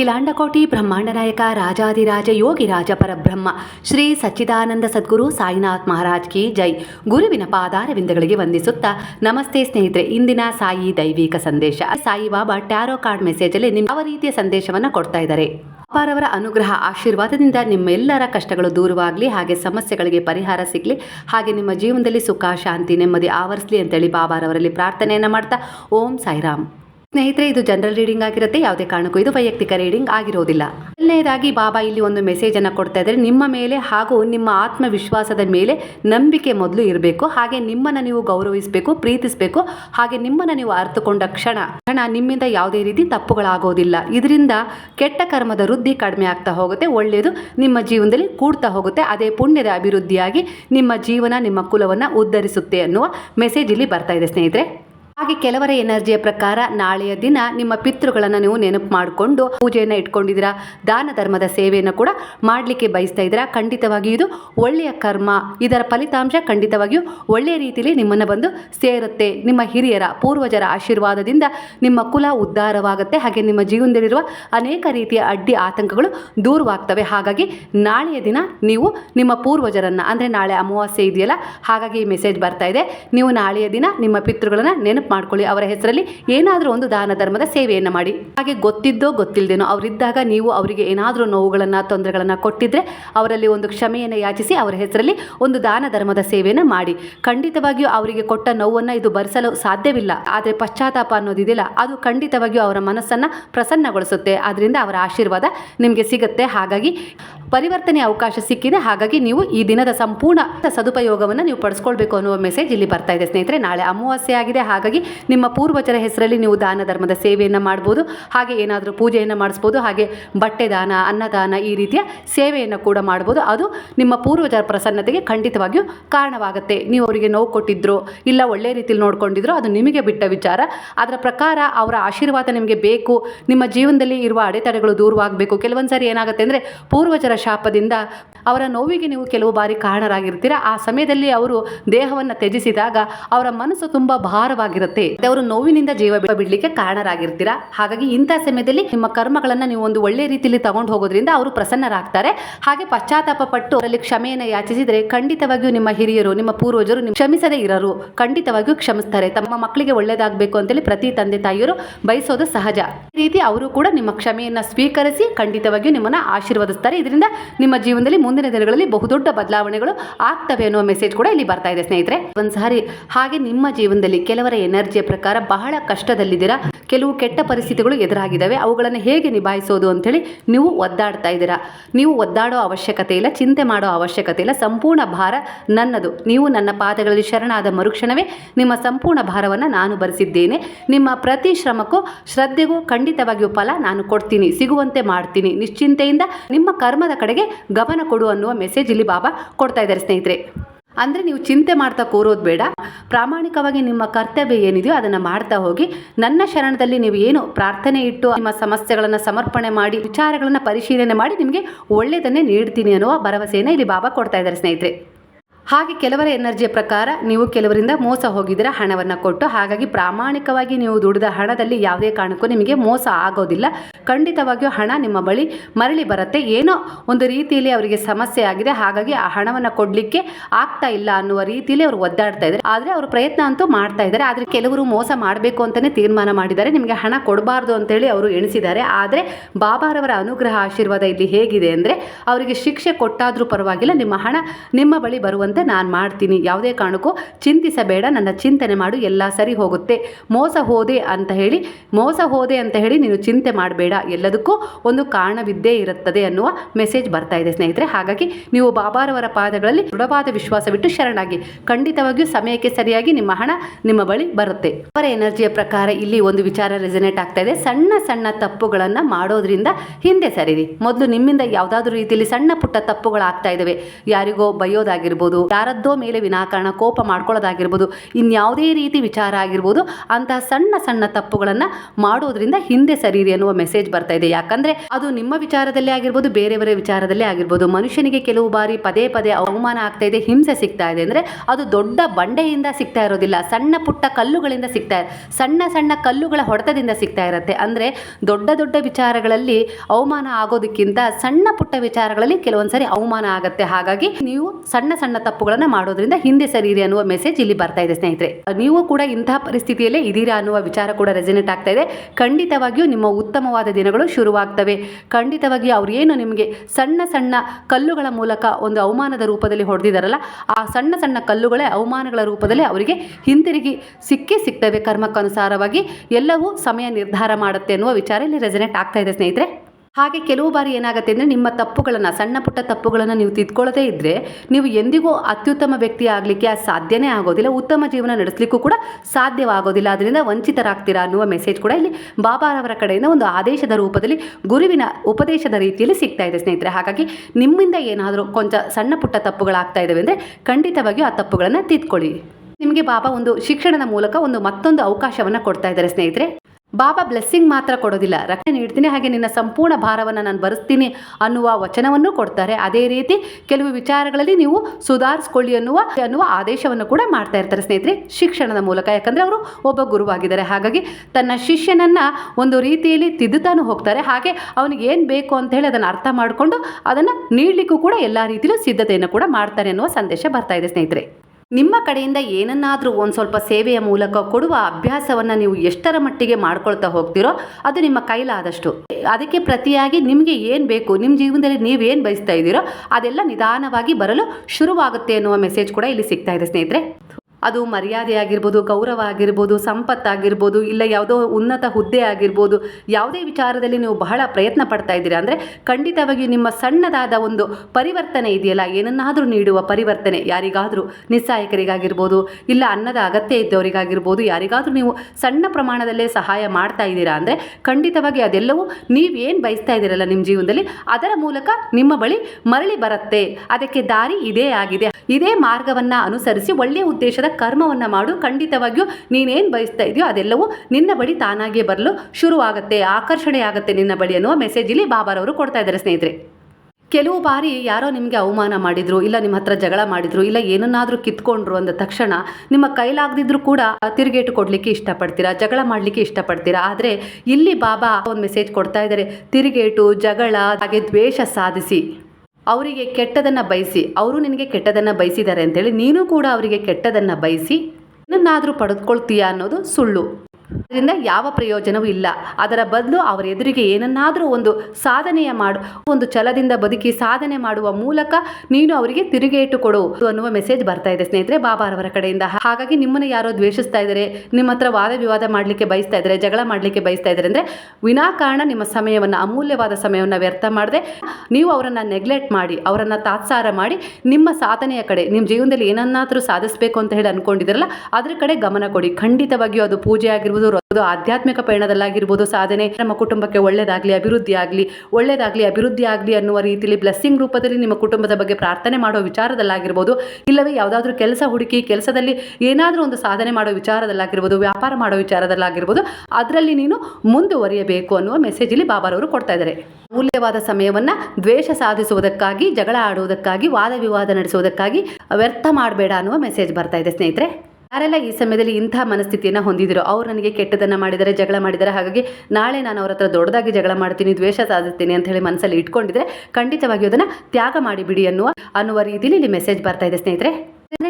ಅಖಿಲಾಂಡಕೋಟಿ ಬ್ರಹ್ಮಾಂಡ ನಾಯಕ ರಾಜಾದಿರಾಜ ಯೋಗಿ ರಾಜ ಪರಬ್ರಹ್ಮ, ಶ್ರೀ ಸಚ್ಚಿದಾನಂದ ಸದ್ಗುರು ಸಾಯಿನಾಥ್ ಮಹಾರಾಜ್ ಕಿ ಜೈ. ಗುರುವಿನ ಪಾದಾರವಿಂದಗಳಿಗೆ ವಂದಿಸುತ್ತಾ ನಮಸ್ತೆ ಸ್ನೇಹಿತರೆ, ಇಂದಿನ ಸಾಯಿ ದೈವಿಕ ಸಂದೇಶ. ಸಾಯಿ ಬಾಬಾ ಟ್ಯಾರೋ ಕಾರ್ಡ್ ಮೆಸೇಜಲ್ಲಿ ನಿಮ್ಮ ಯಾವ ರೀತಿಯ ಸಂದೇಶವನ್ನು ಕೊಡ್ತಾ ಇದ್ದಾರೆ? ಅಪಾರವರ ಅನುಗ್ರಹ ಆಶೀರ್ವಾದದಿಂದ ನಿಮ್ಮೆಲ್ಲರ ಕಷ್ಟಗಳು ದೂರವಾಗಲಿ, ಹಾಗೆ ಸಮಸ್ಯೆಗಳಿಗೆ ಪರಿಹಾರ ಸಿಗಲಿ, ಹಾಗೆ ನಿಮ್ಮ ಜೀವನದಲ್ಲಿ ಸುಖ, ಶಾಂತಿ, ನೆಮ್ಮದಿ ಆವರಿಸಲಿ ಅಂತೇಳಿ ಬಾಬಾರವರಲ್ಲಿ ಪ್ರಾರ್ಥನೆಯನ್ನು ಮಾಡ್ತಾ ಓಂ ಸಾಯಿರಾಮ್. ಸ್ನೇಹಿತರೆ, ಇದು ಜನರಲ್ ರೀಡಿಂಗ್ ಆಗಿರುತ್ತೆ. ಯಾವುದೇ ಕಾರಣಕ್ಕೂ ಇದು ವೈಯಕ್ತಿಕ ರೀಡಿಂಗ್ ಆಗಿರೋದಿಲ್ಲ. ಮೊದಲನೇದಾಗಿ ಬಾಬಾ ಇಲ್ಲಿ ಒಂದು ಮೆಸೇಜ್ ಅನ್ನು ಕೊಡ್ತಾ ಇದ್ದಾರೆ. ನಿಮ್ಮ ಮೇಲೆ ಹಾಗೂ ನಿಮ್ಮ ಆತ್ಮವಿಶ್ವಾಸದ ಮೇಲೆ ನಂಬಿಕೆ ಮೊದಲು ಇರಬೇಕು. ಹಾಗೆ ನಿಮ್ಮನ್ನು ನೀವು ಗೌರವಿಸಬೇಕು, ಪ್ರೀತಿಸಬೇಕು. ಹಾಗೆ ನಿಮ್ಮನ್ನು ನೀವು ಅರ್ಥಕೊಂಡ ಕ್ಷಣ ಕ್ಷಣ ನಿಮ್ಮಿಂದ ಯಾವುದೇ ರೀತಿ ತಪ್ಪುಗಳಾಗೋದಿಲ್ಲ. ಇದರಿಂದ ಕೆಟ್ಟ ಕರ್ಮದ ವೃದ್ಧಿ ಕಡಿಮೆ ಆಗ್ತಾ ಹೋಗುತ್ತೆ. ಒಳ್ಳೆಯದು ನಿಮ್ಮ ಜೀವನದಲ್ಲಿ ಕೂಡ್ತಾ ಹೋಗುತ್ತೆ. ಅದೇ ಪುಣ್ಯದ ಅಭಿವೃದ್ಧಿಯಾಗಿ ನಿಮ್ಮ ಜೀವನ, ನಿಮ್ಮ ಕುಲವನ್ನು ಉದ್ಧರಿಸುತ್ತೆ ಅನ್ನುವ ಮೆಸೇಜ್ ಇಲ್ಲಿ ಬರ್ತಾ ಇದೆ ಸ್ನೇಹಿತರೆ. ಹಾಗೆ ಕೆಲವರ ಎನರ್ಜಿಯ ಪ್ರಕಾರ ನಾಳೆಯ ದಿನ ನಿಮ್ಮ ಪಿತೃಗಳನ್ನು ನೀವು ನೆನಪು ಮಾಡಿಕೊಂಡು ಪೂಜೆಯನ್ನು ಇಟ್ಕೊಂಡಿದ್ದೀರಾ? ದಾನ ಧರ್ಮದ ಸೇವೆಯನ್ನು ಕೂಡ ಮಾಡಲಿಕ್ಕೆ ಬಯಸ್ತಾ ಇದ್ದೀರಾ? ಖಂಡಿತವಾಗಿಯೂ ಇದು ಒಳ್ಳೆಯ ಕರ್ಮ. ಇದರ ಫಲಿತಾಂಶ ಖಂಡಿತವಾಗಿಯೂ ಒಳ್ಳೆಯ ರೀತಿಯಲ್ಲಿ ನಿಮ್ಮನ್ನು ಬಂದು ಸೇರುತ್ತೆ. ನಿಮ್ಮ ಹಿರಿಯರ, ಪೂರ್ವಜರ ಆಶೀರ್ವಾದದಿಂದ ನಿಮ್ಮ ಕುಲ ಉದ್ಧಾರವಾಗುತ್ತೆ. ಹಾಗೆ ನಿಮ್ಮ ಜೀವನದಲ್ಲಿರುವ ಅನೇಕ ರೀತಿಯ ಅಡ್ಡಿ ಆತಂಕಗಳು ದೂರವಾಗ್ತವೆ. ಹಾಗಾಗಿ ನಾಳೆಯ ದಿನ ನೀವು ನಿಮ್ಮ ಪೂರ್ವಜರನ್ನು, ಅಂದರೆ ನಾಳೆ ಅಮಾವಾಸ್ಯೆ ಇದೆಯಲ್ಲ, ಹಾಗಾಗಿ ಈ ಮೆಸೇಜ್ ಬರ್ತಾ ಇದೆ. ನೀವು ನಾಳೆಯ ದಿನ ನಿಮ್ಮ ಪಿತೃಗಳನ್ನು ನೆನಪು ಮಾಡ್ಕೊಳ್ಳಿ. ಅವರ ಹೆಸರಲ್ಲಿ ಏನಾದರೂ ಒಂದು ದಾನ ಧರ್ಮದ ಸೇವೆಯನ್ನು ಮಾಡಿ. ಹಾಗೆ ಗೊತ್ತಿದ್ದೋ ಗೊತ್ತಿಲ್ಲದೇನೋ ಅವರಿದ್ದಾಗ ನೀವು ಅವರಿಗೆ ಏನಾದರೂ ನೋವುಗಳನ್ನು, ತೊಂದರೆಗಳನ್ನು ಕೊಟ್ಟಿದ್ದರೆ ಅವರಲ್ಲಿ ಒಂದು ಕ್ಷಮೆಯನ್ನು ಯಾಚಿಸಿ ಅವರ ಹೆಸರಲ್ಲಿ ಒಂದು ದಾನ ಧರ್ಮದ ಸೇವೆಯನ್ನು ಮಾಡಿ. ಖಂಡಿತವಾಗಿಯೂ ಅವರಿಗೆ ಕೊಟ್ಟ ನೋವನ್ನು ಇದು ಭರಿಸಲು ಸಾಧ್ಯವಿಲ್ಲ. ಆದರೆ ಪಶ್ಚಾತ್ತಾಪ ಅನ್ನೋದಿದೆಯಲ್ಲ, ಅದು ಖಂಡಿತವಾಗಿಯೂ ಅವರ ಮನಸ್ಸನ್ನು ಪ್ರಸನ್ನಗೊಳಿಸುತ್ತೆ. ಅದರಿಂದ ಅವರ ಆಶೀರ್ವಾದ ನಿಮಗೆ ಸಿಗುತ್ತೆ. ಹಾಗಾಗಿ ಪರಿವರ್ತನೆ ಅವಕಾಶ ಸಿಕ್ಕಿದೆ. ಹಾಗಾಗಿ ನೀವು ಈ ದಿನದ ಸಂಪೂರ್ಣ ಸದುಪಯೋಗವನ್ನು ನೀವು ಪಡಿಸ್ಕೊಳ್ಬೇಕು ಅನ್ನುವ ಮೆಸೇಜ್ ಇಲ್ಲಿ ಬರ್ತಾ ಇದೆ. ಸ್ನೇಹಿತರೆ, ನಾಳೆ ಅಮಾವಾಸ್ಯೆ ಆಗಿದೆ. ಹಾಗಾಗಿ ನಿಮ್ಮ ಪೂರ್ವಜರ ಹೆಸರಲ್ಲಿ ನೀವು ದಾನ ಧರ್ಮದ ಸೇವೆಯನ್ನು ಮಾಡ್ಬೋದು, ಹಾಗೆ ಏನಾದರೂ ಪೂಜೆಯನ್ನು ಮಾಡಿಸ್ಬೋದು, ಹಾಗೆ ಬಟ್ಟೆ ದಾನ ಅನ್ನದಾನ ಈ ರೀತಿಯ ಸೇವೆಯನ್ನು ಕೂಡ ಮಾಡ್ಬೋದು. ಅದು ನಿಮ್ಮ ಪೂರ್ವಜರ ಪ್ರಸನ್ನತೆಗೆ ಖಂಡಿತವಾಗಿಯೂ ಕಾರಣವಾಗುತ್ತೆ. ನೀವು ಅವರಿಗೆ ನೋವು ಕೊಟ್ಟಿದ್ರು, ಇಲ್ಲ ಒಳ್ಳೆ ರೀತಿಯಲ್ಲಿ ನೋಡ್ಕೊಂಡಿದ್ರು, ಅದು ನಿಮಗೆ ಬಿಟ್ಟ ವಿಚಾರ. ಅದರ ಪ್ರಕಾರ ಅವರ ಆಶೀರ್ವಾದ ನಿಮಗೆ ಬೇಕು. ನಿಮ್ಮ ಜೀವನದಲ್ಲಿ ಇರುವ ಅಡೆತಡೆಗಳು ದೂರವಾಗಬೇಕು. ಕೆಲವೊಂದು ಸಾರಿ ಏನಾಗುತ್ತೆ ಅಂದರೆ ಪೂರ್ವಜರ ಶಾಪದಿಂದ ಅವರ ನೋವಿಗೆ ನೀವು ಕೆಲವು ಬಾರಿ ಕಾರಣರಾಗಿರ್ತೀರ. ಆ ಸಮಯದಲ್ಲಿ ಅವರು ದೇಹವನ್ನು ತ್ಯಜಿಸಿದಾಗ ಅವರ ಮನಸ್ಸು ತುಂಬ ಭಾರವಾಗಿರುತ್ತೆ. ಅವರು ನೋವಿನಿಂದ ಜೀವ ಬಿಡಲಿಕ್ಕೆ ಕಾರಣರಾಗಿರ್ತೀರಾ. ಹಾಗಾಗಿ ಇಂಥ ಸಮಯದಲ್ಲಿ ನಿಮ್ಮ ಕರ್ಮಗಳನ್ನು ನೀವು ಒಂದು ಒಳ್ಳೆ ರೀತಿಯಲ್ಲಿ ತಗೊಂಡು ಹೋಗೋದ್ರಿಂದ ಅವರು ಪ್ರಸನ್ನರಾಗ್ತಾರೆ. ಹಾಗೆ ಪಶ್ಚಾತ್ತಾಪ ಪಟ್ಟು ಅವರಲ್ಲಿ ಕ್ಷಮೆಯನ್ನು ಯಾಚಿಸಿದರೆ ಖಂಡಿತವಾಗಿಯೂ ನಿಮ್ಮ ಹಿರಿಯರು, ನಿಮ್ಮ ಪೂರ್ವಜರು ನಿಮ್ಮ ಕ್ಷಮಿಸದೇ ಇರರು. ಖಂಡಿತವಾಗಿಯೂ ಕ್ಷಮಿಸ್ತಾರೆ. ತಮ್ಮ ಮಕ್ಕಳಿಗೆ ಒಳ್ಳೇದಾಗಬೇಕು ಅಂತೇಳಿ ಪ್ರತಿ ತಂದೆ ತಾಯಿಯರು ಬಯಸೋದು ಸಹಜ. ಈ ರೀತಿ ಅವರು ಕೂಡ ನಿಮ್ಮ ಕ್ಷಮೆಯನ್ನು ಸ್ವೀಕರಿಸಿ ಖಂಡಿತವಾಗಿಯೂ ನಿಮ್ಮನ್ನು ಆಶೀರ್ವದಿಸ್ತಾರೆ. ಇದರಿಂದ ನಿಮ್ಮ ಜೀವನದಲ್ಲಿ ಮುಂದಿನ ದಿನಗಳಲ್ಲಿ ಬಹುದೊಡ್ಡ ಬದಲಾವಣೆಗಳು ಆಗ್ತವೆ ಅನ್ನೋ ಮೆಸೇಜ್ ಕೂಡ ಇಲ್ಲಿ ಬರ್ತಾ ಇದೆ ಸ್ನೇಹಿತರೆ. ಒಂದ್ಸಾರಿ ಹಾಗೆ ನಿಮ್ಮ ಜೀವನದಲ್ಲಿ ಕೆಲವರ ಎನರ್ಜಿಯ ಪ್ರಕಾರ ಬಹಳ ಕಷ್ಟದಲ್ಲಿದ್ದೀರಾ? ಕೆಲವು ಕೆಟ್ಟ ಪರಿಸ್ಥಿತಿಗಳು ಎದುರಾಗಿದ್ದಾವೆ. ಅವುಗಳನ್ನು ಹೇಗೆ ನಿಭಾಯಿಸೋದು ಅಂತೇಳಿ ನೀವು ಒದ್ದಾಡ್ತಾ ಇದ್ದೀರಾ. ನೀವು ಒದ್ದಾಡೋ ಅವಶ್ಯಕತೆ ಇಲ್ಲ, ಚಿಂತೆ ಮಾಡೋ ಅವಶ್ಯಕತೆ ಇಲ್ಲ. ಸಂಪೂರ್ಣ ಭಾರ ನನ್ನದು. ನೀವು ನನ್ನ ಪಾದಗಳಲ್ಲಿ ಶರಣಾದ ಮರುಕ್ಷಣವೇ ನಿಮ್ಮ ಸಂಪೂರ್ಣ ಭಾರವನ್ನು ನಾನು ಭರಿಸಿದ್ದೇನೆ ನಿಮ್ಮ ಪ್ರತಿ ಶ್ರಮಕ್ಕೂ, ಶ್ರದ್ಧೆಗೂ ಖಂಡಿತವಾಗಿಯೂ ಫಲ ನಾನು ಕೊಡ್ತೀನಿ, ಸಿಗುವಂತೆ ಮಾಡ್ತೀನಿ. ನಿಶ್ಚಿಂತೆಯಿಂದ ನಿಮ್ಮ ಕರ್ಮದ ಕಡೆಗೆ ಗಮನ ಕೊಡು ಅನ್ನುವ ಮೆಸೇಜ್ ಇಲ್ಲಿ ಬಾಬಾ ಕೊಡ್ತಾ ಇದ್ದಾರೆ ಸ್ನೇಹಿತರೆ. ಅಂದರೆ ನೀವು ಚಿಂತೆ ಮಾಡ್ತಾ ಕೂರೋದು ಬೇಡ. ಪ್ರಾಮಾಣಿಕವಾಗಿ ನಿಮ್ಮ ಕರ್ತವ್ಯ ಏನಿದೆಯೋ ಅದನ್ನು ಮಾಡ್ತಾ ಹೋಗಿ. ನನ್ನ ಶರಣದಲ್ಲಿ ನೀವು ಏನು ಪ್ರಾರ್ಥನೆ ಇಟ್ಟು ನಿಮ್ಮ ಸಮಸ್ಯೆಗಳನ್ನು ಸಮರ್ಪಣೆ ಮಾಡಿ, ವಿಚಾರಗಳನ್ನು ಪರಿಶೀಲನೆ ಮಾಡಿ ನಿಮಗೆ ಒಳ್ಳೆಯದನ್ನೇ ನೀಡ್ತೀನಿ ಅನ್ನುವ ಭರವಸೆಯನ್ನು ಇಲ್ಲಿ ಬಾಬಾ ಕೊಡ್ತಾ ಇದ್ದಾರೆ ಸ್ನೇಹಿತರೆ. ಹಾಗೆ ಕೆಲವರ ಎನರ್ಜಿಯ ಪ್ರಕಾರ ನೀವು ಕೆಲವರಿಂದ ಮೋಸ ಹೋಗಿದ್ದೀರ ಹಣವನ್ನು ಕೊಟ್ಟು, ಹಾಗಾಗಿ ಪ್ರಾಮಾಣಿಕವಾಗಿ ನೀವು ದುಡಿದ ಹಣದಲ್ಲಿ ಯಾವುದೇ ಕಾರಣಕ್ಕೂ ನಿಮಗೆ ಮೋಸ ಆಗೋದಿಲ್ಲ. ಖಂಡಿತವಾಗಿಯೂ ಹಣ ನಿಮ್ಮ ಬಳಿ ಮರಳಿ ಬರುತ್ತೆ. ಏನೋ ಒಂದು ರೀತಿಯಲ್ಲಿ ಅವರಿಗೆ ಸಮಸ್ಯೆ ಆಗಿದೆ, ಹಾಗಾಗಿ ಆ ಹಣವನ್ನು ಕೊಡಲಿಕ್ಕೆ ಆಗ್ತಾ ಇಲ್ಲ ಅನ್ನುವ ರೀತಿಯಲ್ಲಿ ಅವರು ಒದ್ದಾಡ್ತಾ ಇದ್ದಾರೆ. ಆದರೆ ಅವರು ಪ್ರಯತ್ನ ಅಂತೂ ಮಾಡ್ತಾ ಇದ್ದಾರೆ. ಆದರೆ ಕೆಲವರು ಮೋಸ ಮಾಡಬೇಕು ಅಂತಲೇ ತೀರ್ಮಾನ ಮಾಡಿದ್ದಾರೆ. ನಿಮಗೆ ಹಣ ಕೊಡಬಾರ್ದು ಅಂತೇಳಿ ಅವರು ಎಣಿಸಿದ್ದಾರೆ. ಆದರೆ ಬಾಬಾರವರ ಅನುಗ್ರಹ ಆಶೀರ್ವಾದ ಇಲ್ಲಿ ಹೇಗಿದೆ ಅಂದರೆ, ಅವರಿಗೆ ಶಿಕ್ಷೆ ಕೊಟ್ಟಾದರೂ ಪರವಾಗಿಲ್ಲ, ನಿಮ್ಮ ಹಣ ನಿಮ್ಮ ಬಳಿ ಬರುವಂತೆ ನಾನು ಮಾಡ್ತೀನಿ. ಯಾವುದೇ ಕಾರಣಕ್ಕೂ ಚಿಂತಿಸಬೇಡ. ನನ್ನ ಚಿಂತನೆ ಮಾಡು. ಎಲ್ಲ ಸರಿ ಹೋಗುತ್ತೆ. ಮೋಸ ಹೋದೆ ಅಂತ ಹೇಳಿ, ಮೋಸ ಹೋದೆ ಅಂತ ಹೇಳಿ ನೀನು ಚಿಂತೆ ಮಾಡಬೇಡ. ಎಲ್ಲದಕ್ಕೂ ಒಂದು ಕಾರಣವಿದ್ದೇ ಇರುತ್ತದೆ ಅನ್ನುವ ಮೆಸೇಜ್ ಬರ್ತಾ ಇದೆ ಸ್ನೇಹಿತರೆ. ಹಾಗಾಗಿ ನೀವು ಬಾಬಾರವರ ಪಾದಗಳಲ್ಲಿ ದೃಢವಾದ ವಿಶ್ವಾಸವಿಟ್ಟು ಶರಣಾಗಿ. ಖಂಡಿತವಾಗಿಯೂ ಸಮಯಕ್ಕೆ ಸರಿಯಾಗಿ ನಿಮ್ಮ ಹಣ ನಿಮ್ಮ ಬಳಿ ಬರುತ್ತೆ. ಅವರ ಎನರ್ಜಿಯ ಪ್ರಕಾರ ಇಲ್ಲಿ ಒಂದು ವಿಚಾರ ರೆಸನೇಟ್ ಆಗ್ತಾ ಇದೆ. ಸಣ್ಣ ಸಣ್ಣ ತಪ್ಪುಗಳನ್ನು ಮಾಡೋದ್ರಿಂದ ಹಿಂದೆ ಸರಿರಿ. ಮೊದಲು ನಿಮ್ಮಿಂದ ಯಾವುದಾದ್ರೂ ರೀತಿಯಲ್ಲಿ ಸಣ್ಣ ಪುಟ್ಟ ತಪ್ಪುಗಳಾಗ್ತಾ ಇದ್ದಾವೆ ಯಾರಿಗೋ ಬೈಯೋದಾಗಿರ್ಬೋದು ಯಾರದ್ದೋ ಮೇಲೆ ವಿನಾಕಾರಣ ಕೋಪ ಮಾಡ್ಕೊಳ್ಳೋದಾಗಿರ್ಬೋದು, ಇನ್ಯಾವುದೇ ರೀತಿ ವಿಚಾರ ಆಗಿರ್ಬೋದು, ಅಂತಹ ಸಣ್ಣ ಸಣ್ಣ ತಪ್ಪುಗಳನ್ನು ಮಾಡೋದ್ರಿಂದ ಹಿಂದೆ ಸರಿರಿ ಅನ್ನುವ ಮೆಸೇಜ್ ಬರ್ತಾ ಇದೆ. ಯಾಕಂದ್ರೆ ಅದು ನಿಮ್ಮ ವಿಚಾರದಲ್ಲೇ ಆಗಿರ್ಬೋದು, ಬೇರೆಯವರ ವಿಚಾರದಲ್ಲೇ ಆಗಿರ್ಬೋದು. ಮನುಷ್ಯನಿಗೆ ಕೆಲವು ಬಾರಿ ಪದೇ ಪದೇ ಅವಮಾನ ಆಗ್ತಾ ಇದೆ, ಹಿಂಸೆ ಸಿಗ್ತಾ ಇದೆ ಅಂದ್ರೆ ಅದು ದೊಡ್ಡ ಬಂಡೆಯಿಂದ ಸಿಗ್ತಾ ಇರೋದಿಲ್ಲ. ಸಣ್ಣ ಪುಟ್ಟ ಕಲ್ಲುಗಳಿಂದ ಸಿಗ್ತಾ ಸಣ್ಣ ಸಣ್ಣ ಕಲ್ಲುಗಳ ಹೊಡೆತದಿಂದ ಸಿಗ್ತಾ ಇರುತ್ತೆ. ಅಂದ್ರೆ ದೊಡ್ಡ ದೊಡ್ಡ ವಿಚಾರಗಳಲ್ಲಿ ಅವಮಾನ ಆಗೋದಕ್ಕಿಂತ ಸಣ್ಣ ಪುಟ್ಟ ವಿಚಾರಗಳಲ್ಲಿ ಕೆಲವೊಂದ್ಸರಿ ಅವಮಾನ ಆಗುತ್ತೆ. ಹಾಗಾಗಿ ನೀವು ಸಣ್ಣ ಸಣ್ಣ ತಪ್ಪುಗಳನ್ನ ಮಾಡೋದ್ರಿಂದ ಹಿಂದೆ ಸರಿಯಿರಿ ಅನ್ನುವ ಮೆಸೇಜ್ ಇಲ್ಲಿ ಬರ್ತಾ ಇದೆ ಸ್ನೇಹಿತರೆ. ನೀವು ಕೂಡ ಇಂತಹ ಪರಿಸ್ಥಿತಿಯಲ್ಲೇ ಇದೀರಾ ಅನ್ನುವ ವಿಚಾರ ಕೂಡ ರೆಸಿನೇಟ್ ಆಗ್ತಾ ಇದೆ. ಖಂಡಿತವಾಗಿಯೂ ನಿಮ್ಮ ಉತ್ತಮವಾದ ದಿನಗಳು ಶುರುವಾಗ್ತವೆ. ಖಂಡಿತವಾಗಿಯೂ ಅವ್ರು ಏನು ನಿಮಗೆ ಸಣ್ಣ ಸಣ್ಣ ಕಲ್ಲುಗಳ ಮೂಲಕ ಒಂದು ಅವಮಾನದ ರೂಪದಲ್ಲಿ ಹೊಡೆದಿದ್ದಾರಲ್ಲ ಆ ಸಣ್ಣ ಸಣ್ಣ ಕಲ್ಲುಗಳೇ ಅವಮಾನಗಳ ರೂಪದಲ್ಲಿ ಅವರಿಗೆ ಹಿಂತಿರುಗಿ ಸಿಕ್ಕೇ ಸಿಗ್ತವೆ ಕರ್ಮಕ್ಕನುಸಾರವಾಗಿ. ಎಲ್ಲವೂ ಸಮಯ ನಿರ್ಧಾರ ಮಾಡುತ್ತೆ ಅನ್ನುವ ವಿಚಾರ ಇಲ್ಲಿ ರೆಸಿನೇಟ್ ಆಗ್ತಾ ಇದೆ ಸ್ನೇಹಿತರೆ. ಹಾಗೆ ಕೆಲವು ಬಾರಿ ಏನಾಗುತ್ತೆ ಅಂದರೆ ನಿಮ್ಮ ತಪ್ಪುಗಳನ್ನು, ಸಣ್ಣ ಪುಟ್ಟ ತಪ್ಪುಗಳನ್ನು ನೀವು ತಿದ್ಕೊಳ್ಳದೇ ಇದ್ದರೆ ನೀವು ಎಂದಿಗೂ ಅತ್ಯುತ್ತಮ ವ್ಯಕ್ತಿ ಆಗಲಿಕ್ಕೆ ಸಾಧ್ಯನೇ ಆಗೋದಿಲ್ಲ, ಉತ್ತಮ ಜೀವನ ನಡೆಸಲಿಕ್ಕೂ ಕೂಡ ಸಾಧ್ಯವಾಗೋದಿಲ್ಲ. ಅದರಿಂದ ವಂಚಿತರಾಗ್ತೀರಾ ಅನ್ನುವ ಮೆಸೇಜ್ ಕೂಡ ಇಲ್ಲಿ ಬಾಬಾರವರ ಕಡೆಯಿಂದ ಒಂದು ಆದೇಶದ ರೂಪದಲ್ಲಿ, ಗುರುವಿನ ಉಪದೇಶದ ರೀತಿಯಲ್ಲಿ ಸಿಗ್ತಾ ಇದೆ ಸ್ನೇಹಿತರೆ. ಹಾಗಾಗಿ ನಿಮ್ಮಿಂದ ಏನಾದರೂ ಕೊಂಚ ಸಣ್ಣ ಪುಟ್ಟ ತಪ್ಪುಗಳಾಗ್ತಾ ಇದ್ದಾವೆ ಅಂದರೆ ಖಂಡಿತವಾಗಿಯೂ ಆ ತಪ್ಪುಗಳನ್ನು ತಿದ್ಕೊಳ್ಳಿ. ನಿಮಗೆ ಬಾಬಾ ಒಂದು ಶಿಕ್ಷಣದ ಮೂಲಕ ಒಂದು ಮತ್ತೊಂದು ಅವಕಾಶವನ್ನು ಕೊಡ್ತಾ ಇದ್ದಾರೆ ಸ್ನೇಹಿತರೆ. ಬಾಬಾ ಬ್ಲೆಸ್ಸಿಂಗ್ ಮಾತ್ರ ಕೊಡೋದಿಲ್ಲ. ರಕ್ಷಣೆ ನೀಡ್ತೀನಿ, ಹಾಗೆ ನಿನ್ನ ಸಂಪೂರ್ಣ ಭಾರವನ್ನು ನಾನು ಭರಿಸ್ತೀನಿ ಅನ್ನುವ ವಚನವನ್ನು ಕೊಡ್ತಾರೆ. ಅದೇ ರೀತಿ ಕೆಲವು ವಿಚಾರಗಳಲ್ಲಿ ನೀವು ಸುಧಾರಿಸ್ಕೊಳ್ಳಿ ಅನ್ನುವ ಅನ್ನುವ ಆದೇಶವನ್ನು ಕೂಡ ಮಾಡ್ತಾ ಇರ್ತಾರೆ ಸ್ನೇಹಿತರೆ, ಶಿಕ್ಷಣದ ಮೂಲಕ. ಯಾಕಂದರೆ ಅವರು ಒಬ್ಬ ಗುರುವಾಗಿದ್ದಾರೆ. ಹಾಗಾಗಿ ತನ್ನ ಶಿಷ್ಯನನ್ನು ಒಂದು ರೀತಿಯಲ್ಲಿ ತಿದ್ದುತ್ತಾನು ಹೋಗ್ತಾರೆ. ಹಾಗೆ ಅವನಿಗೆ ಏನು ಬೇಕು ಅಂತ ಹೇಳಿ ಅದನ್ನು ಅರ್ಥ ಮಾಡಿಕೊಂಡು ಅದನ್ನು ನೀಡಲಿಕ್ಕೂ ಕೂಡ ಎಲ್ಲ ರೀತಿಯಲ್ಲೂ ಸಿದ್ಧತೆಯನ್ನು ಕೂಡ ಮಾಡ್ತಾರೆ ಅನ್ನುವ ಸಂದೇಶ ಬರ್ತಾ ಇದೆ ಸ್ನೇಹಿತರೆ. ನಿಮ್ಮ ಕಡೆಯಿಂದ ಏನನ್ನಾದರೂ ಒಂದು ಸ್ವಲ್ಪ ಸೇವೆಯ ಮೂಲಕ ಕೊಡುವ ಅಭ್ಯಾಸವನ್ನು ನೀವು ಎಷ್ಟರ ಮಟ್ಟಿಗೆ ಮಾಡ್ಕೊಳ್ತಾ ಹೋಗ್ತೀರೋ ಅದು ನಿಮ್ಮ ಕೈಲಾದಷ್ಟು. ಅದಕ್ಕೆ ಪ್ರತಿಯಾಗಿ ನಿಮಗೆ ಏನು ಬೇಕು ನಿಮ್ಮ ಜೀವನದಲ್ಲಿ ನೀವೇನು ಬಯಸ್ತಾ ಇದ್ದೀರೋ ಅದೆಲ್ಲ ನಿಧಾನವಾಗಿ ಬರಲು ಶುರುವಾಗುತ್ತೆ ಅನ್ನುವ ಮೆಸೇಜ್ ಕೂಡ ಇಲ್ಲಿ ಸಿಗ್ತಾ ಇದೆ ಸ್ನೇಹಿತರೆ. ಅದು ಮರ್ಯಾದೆ ಆಗಿರ್ಬೋದು, ಗೌರವ ಆಗಿರ್ಬೋದು, ಸಂಪತ್ತಾಗಿರ್ಬೋದು, ಇಲ್ಲ ಯಾವುದೋ ಉನ್ನತ ಹುದ್ದೆ ಆಗಿರ್ಬೋದು, ಯಾವುದೇ ವಿಚಾರದಲ್ಲಿ ನೀವು ಬಹಳ ಪ್ರಯತ್ನ ಪಡ್ತಾ ಇದ್ದೀರಾ? ಅಂದರೆ ಖಂಡಿತವಾಗಿಯೂ ನಿಮ್ಮ ಸಣ್ಣದಾದ ಒಂದು ಪರಿವರ್ತನೆ ಇದೆಯಲ್ಲ, ಏನನ್ನಾದರೂ ನೀಡುವ ಪರಿವರ್ತನೆ, ಯಾರಿಗಾದರೂ ನಿಸ್ಸಹಾಯಕರಿಗಾಗಿರ್ಬೋದು, ಇಲ್ಲ ಅನ್ನದ ಅಗತ್ಯ ಇದ್ದವರಿಗಾಗಿರ್ಬೋದು, ಯಾರಿಗಾದರೂ ನೀವು ಸಣ್ಣ ಪ್ರಮಾಣದಲ್ಲೇ ಸಹಾಯ ಮಾಡ್ತಾ ಇದ್ದೀರಾ? ಅಂದರೆ ಖಂಡಿತವಾಗಿ ಅದೆಲ್ಲವೂ ನೀವೇನು ಬಯಸ್ತಾ ಇದ್ದೀರಲ್ಲ ನಿಮ್ಮ ಜೀವನದಲ್ಲಿ, ಅದರ ಮೂಲಕ ನಿಮ್ಮ ಬಳಿ ಮರಳಿ ಬರುತ್ತೆ. ಅದಕ್ಕೆ ದಾರಿ ಇದೇ ಆಗಿದೆ. ಇದೇ ಮಾರ್ಗವನ್ನು ಅನುಸರಿಸಿ, ಒಳ್ಳೆಯ ಉದ್ದೇಶದ ಕರ್ಮವನ್ನು ಮಾಡು, ಖಂಡಿತವಾಗಿಯೂ ನೀನೇನು ಬಯಸ್ತಾ ಇದೆಯೋ ಅದೆಲ್ಲವೂ ನಿನ್ನ ಬಳಿ ತಾನಾಗಿಯೇ ಬರಲು ಶುರುವಾಗುತ್ತೆ, ಆಕರ್ಷಣೆ ಆಗುತ್ತೆ ನಿನ್ನ ಬಳಿ ಅನ್ನುವ ಮೆಸೇಜ್ ಇಲ್ಲಿ ಬಾಬಾರವರು ಕೊಡ್ತಾ ಇದ್ದಾರೆ ಸ್ನೇಹಿತರೆ. ಕೆಲವು ಬಾರಿ ಯಾರೋ ನಿಮಗೆ ಅವಮಾನ ಮಾಡಿದ್ರು, ಇಲ್ಲ ನಿಮ್ಮ ಹತ್ರ ಜಗಳ ಮಾಡಿದ್ರು, ಇಲ್ಲ ಏನನ್ನಾದರೂ ಕಿತ್ಕೊಂಡ್ರು ಅಂದ ತಕ್ಷಣ ನಿಮ್ಮ ಕೈಲಾಗದಿದ್ರು ಕೂಡ ತಿರುಗೇಟು ಕೊಡಲಿಕ್ಕೆ ಇಷ್ಟಪಡ್ತೀರಾ, ಜಗಳ ಮಾಡಲಿಕ್ಕೆ ಇಷ್ಟಪಡ್ತೀರಾ? ಆದರೆ ಇಲ್ಲಿ ಬಾಬಾ ಒಂದು ಮೆಸೇಜ್ ಕೊಡ್ತಾ ಇದ್ದಾರೆ, ತಿರುಗೇಟು, ಜಗಳ, ಹಾಗೆ ದ್ವೇಷ ಸಾಧಿಸಿ. ಅವರಿಗೆ ಕೆಟ್ಟದನ್ನು ಬಯಸಿ, ಅವರು ನಿನಗೆ ಕೆಟ್ಟದನ್ನು ಬಯಸಿದ್ದಾರೆ ಅಂತೇಳಿ ನೀನು ಕೂಡ ಅವರಿಗೆ ಕೆಟ್ಟದನ್ನು ಬಯಸಿ, ನನ್ನಾದರೂ ಪಡೆದುಕೊಳ್ತೀಯಾ ಅನ್ನೋದು ಸುಳ್ಳು. ಅದರಿಂದ ಯಾವ ಪ್ರಯೋಜನವೂ ಇಲ್ಲ. ಅದರ ಬದಲು ಅವರ ಎದುರಿಗೆ ಏನನ್ನಾದರೂ ಒಂದು ಸಾಧನೆಯ ಮಾಡು, ಒಂದು ಛಲದಿಂದ ಬದುಕಿ ಸಾಧನೆ ಮಾಡುವ ಮೂಲಕ ನೀನು ಅವರಿಗೆ ತಿರುಗೇಟು ಕೊಡು ಅನ್ನುವ ಮೆಸೇಜ್ ಬರ್ತಾ ಇದೆ ಸ್ನೇಹಿತರೆ ಬಾಬಾರವರ ಕಡೆಯಿಂದ. ಹಾಗಾಗಿ ನಿಮ್ಮನ್ನು ಯಾರೋ ದ್ವೇಷಿಸ್ತಾ ಇದ್ದಾರೆ, ನಿಮ್ಮ ಹತ್ರ ವಾದ ವಿವಾದ ಮಾಡಲಿಕ್ಕೆ ಬಯಸ್ತಾ ಇದ್ದಾರೆ, ಜಗಳ ಮಾಡಲಿಕ್ಕೆ ಬಯಸ್ತಾ ಇದ್ದಾರೆ ಅಂದರೆ ವಿನಾಕಾರಣ ನಿಮ್ಮ ಸಮಯವನ್ನು, ಅಮೂಲ್ಯವಾದ ಸಮಯವನ್ನು ವ್ಯರ್ಥ ಮಾಡದೆ, ನೀವು ಅವರನ್ನು ನೆಗ್ಲೆಕ್ಟ್ ಮಾಡಿ, ಅವರನ್ನು ತಾತ್ಸಾರ ಮಾಡಿ ನಿಮ್ಮ ಸಾಧನೆಯ ಕಡೆ, ನಿಮ್ಮ ಜೀವನದಲ್ಲಿ ಏನನ್ನಾದರೂ ಸಾಧಿಸಬೇಕು ಅಂತ ಹೇಳಿ ಅನ್ಕೊಂಡಿದ್ದೀರಲ್ಲ, ಅದರ ಕಡೆ ಗಮನ ಕೊಡಿ. ಖಂಡಿತವಾಗಿಯೂ ಅದು ಪೂಜೆ ಆಗಿರ್ಬೋದು ಅದು ಆಧ್ಯಾತ್ಮಿಕ ಪಯಣದಲ್ಲಾಗಿರ್ಬೋದು, ಸಾಧನೆ ನಮ್ಮ ಕುಟುಂಬಕ್ಕೆ ಒಳ್ಳೇದಾಗಲಿ ಅಭಿವೃದ್ಧಿ ಆಗಲಿ ಒಳ್ಳೇದಾಗಲಿ ಅಭಿವೃದ್ಧಿ ಆಗಲಿ ಅನ್ನುವ ರೀತಿಯಲ್ಲಿ ಬ್ಲೆಸ್ಸಿಂಗ್ ರೂಪದಲ್ಲಿ ನಿಮ್ಮ ಕುಟುಂಬದ ಬಗ್ಗೆ ಪ್ರಾರ್ಥನೆ ಮಾಡೋ ವಿಚಾರದಲ್ಲಾಗಿರ್ಬೋದು, ಇಲ್ಲವೇ ಯಾವುದಾದ್ರೂ ಕೆಲಸ ಹುಡುಕಿ, ಕೆಲಸದಲ್ಲಿ ಏನಾದರೂ ಒಂದು ಸಾಧನೆ ಮಾಡೋ ವಿಚಾರದಲ್ಲಾಗಿರ್ಬೋದು, ವ್ಯಾಪಾರ ಮಾಡೋ ವಿಚಾರದಲ್ಲಾಗಿರ್ಬೋದು, ಅದರಲ್ಲಿ ನೀನು ಮುಂದುವರಿಯಬೇಕು ಅನ್ನುವ ಮೆಸೇಜ್ ಇಲ್ಲಿ ಬಾಬಾರವರು ಕೊಡ್ತಾ ಇದ್ದಾರೆ. ಮೂಲ್ಯವಾದ ಸಮಯವನ್ನು ದ್ವೇಷ ಸಾಧಿಸುವುದಕ್ಕಾಗಿ, ಜಗಳ ಆಡುವುದಕ್ಕಾಗಿ, ವಾದ ವಿವಾದ ನಡೆಸುವುದಕ್ಕಾಗಿ ವ್ಯರ್ಥ ಮಾಡಬೇಡ ಅನ್ನುವ ಮೆಸೇಜ್ ಬರ್ತಾ ಇದೆ ಸ್ನೇಹಿತರೆ. ಯಾರೆಲ್ಲ ಈ ಸಮಯದಲ್ಲಿ ಇಂಥ ಮನಸ್ಥಿತಿಯನ್ನು ಹೊಂದಿದಿರೋ ಅವ್ರು ನನಗೆ ಕೆಟ್ಟದನ್ನು ಮಾಡಿದರೆ, ಜಗಳ ಮಾಡಿದರೆ, ಹಾಗಾಗಿ ನಾಳೆ ನಾನು ಅವ್ರ ಹತ್ರ ದೊಡ್ಡದಾಗಿ ಜಗಳ ಮಾಡ್ತೀನಿ, ದ್ವೇಷ ಸಾಧಿಸ್ತೀನಿ ಅಂತ ಹೇಳಿ ಮನಸ್ಸಲ್ಲಿ ಇಟ್ಕೊಂಡಿದ್ರೆ ಖಂಡಿತವಾಗಿಯೂ ಅದನ್ನು ತ್ಯಾಗ ಮಾಡಿಬಿಡಿ ಅನ್ನುವ ಅನ್ನುವ ರೀತಿಯಲ್ಲಿ ಇಲ್ಲಿ ಮೆಸೇಜ್ ಬರ್ತಾ ಇದೆ ಸ್ನೇಹಿತರೆ.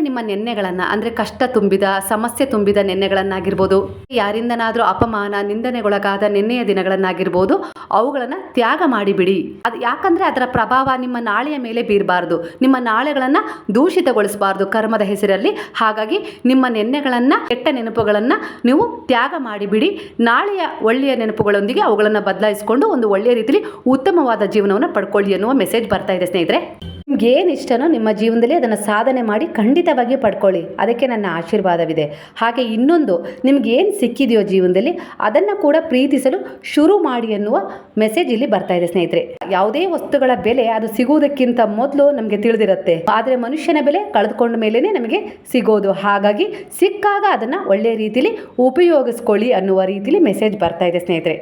ನಿಮ್ಮ ನೆನ್ನೆಗಳನ್ನ, ಅಂದರೆ ಕಷ್ಟ ತುಂಬಿದ, ಸಮಸ್ಯೆ ತುಂಬಿದ ನೆನ್ನೆಗಳನ್ನಾಗಿರ್ಬೋದು, ಯಾರಿಂದನಾದರೂ ಅಪಮಾನ, ನಿಂದನೆಗೊಳಗಾದ ನೆನ್ನೆಯ ದಿನಗಳನ್ನಾಗಿರ್ಬೋದು, ಅವುಗಳನ್ನು ತ್ಯಾಗ ಮಾಡಿಬಿಡಿ. ಅದು ಯಾಕಂದರೆ ಅದರ ಪ್ರಭಾವ ನಿಮ್ಮ ನಾಳೆಯ ಮೇಲೆ ಬೀರಬಾರ್ದು. ನಿಮ್ಮ ನಾಳೆಗಳನ್ನ ದೂಷಿತಗೊಳಿಸಬಾರ್ದು ಕರ್ಮದ ಹೆಸರಲ್ಲಿ. ಹಾಗಾಗಿ ನಿಮ್ಮ ನೆನ್ನೆಗಳನ್ನ, ಕೆಟ್ಟ ನೆನಪುಗಳನ್ನ ನೀವು ತ್ಯಾಗ ಮಾಡಿಬಿಡಿ. ನಾಳೆಯ ಒಳ್ಳೆಯ ನೆನಪುಗಳೊಂದಿಗೆ ಅವುಗಳನ್ನು ಬದಲಾಯಿಸಿಕೊಂಡು ಒಂದು ಒಳ್ಳೆಯ ರೀತಿಯಲ್ಲಿ ಉತ್ತಮವಾದ ಜೀವನವನ್ನು ಪಡ್ಕೊಳ್ಳಿ ಅನ್ನುವ ಮೆಸೇಜ್ ಬರ್ತಾ ಇದೆ ಸ್ನೇಹಿತರೆ. ನಿಮ್ಗೆ ಏನು ಇಷ್ಟನೋ ನಿಮ್ಮ ಜೀವನದಲ್ಲಿ ಅದನ್ನು ಸಾಧನೆ ಮಾಡಿ ಖಂಡಿತವಾಗಿ ಪಡ್ಕೊಳ್ಳಿ. ಅದಕ್ಕೆ ನನ್ನ ಆಶೀರ್ವಾದವಿದೆ. ಹಾಗೆ ಇನ್ನೊಂದು, ನಿಮ್ಗೇನು ಸಿಕ್ಕಿದೆಯೋ ಜೀವನದಲ್ಲಿ ಅದನ್ನು ಕೂಡ ಪ್ರೀತಿಸಲು ಶುರು ಮಾಡಿ ಅನ್ನುವ ಮೆಸೇಜ್ ಇಲ್ಲಿ ಬರ್ತಾ ಇದೆ ಸ್ನೇಹಿತರೆ. ಯಾವುದೇ ವಸ್ತುಗಳ ಬೆಲೆ ಅದು ಸಿಗುವುದಕ್ಕಿಂತ ಮೊದಲು ನಮಗೆ ತಿಳಿದಿರುತ್ತೆ. ಆದರೆ ಮನುಷ್ಯನ ಬೆಲೆ ಕಳೆದುಕೊಂಡ ಮೇಲೇ ನಮಗೆ ಸಿಗೋದು. ಹಾಗಾಗಿ ಸಿಕ್ಕಾಗ ಅದನ್ನು ಒಳ್ಳೆಯ ರೀತಿಯಲ್ಲಿ ಉಪಯೋಗಿಸ್ಕೊಳ್ಳಿ ಅನ್ನುವ ರೀತಿಯಲ್ಲಿ ಮೆಸೇಜ್ ಬರ್ತಾ ಇದೆ ಸ್ನೇಹಿತರೆ.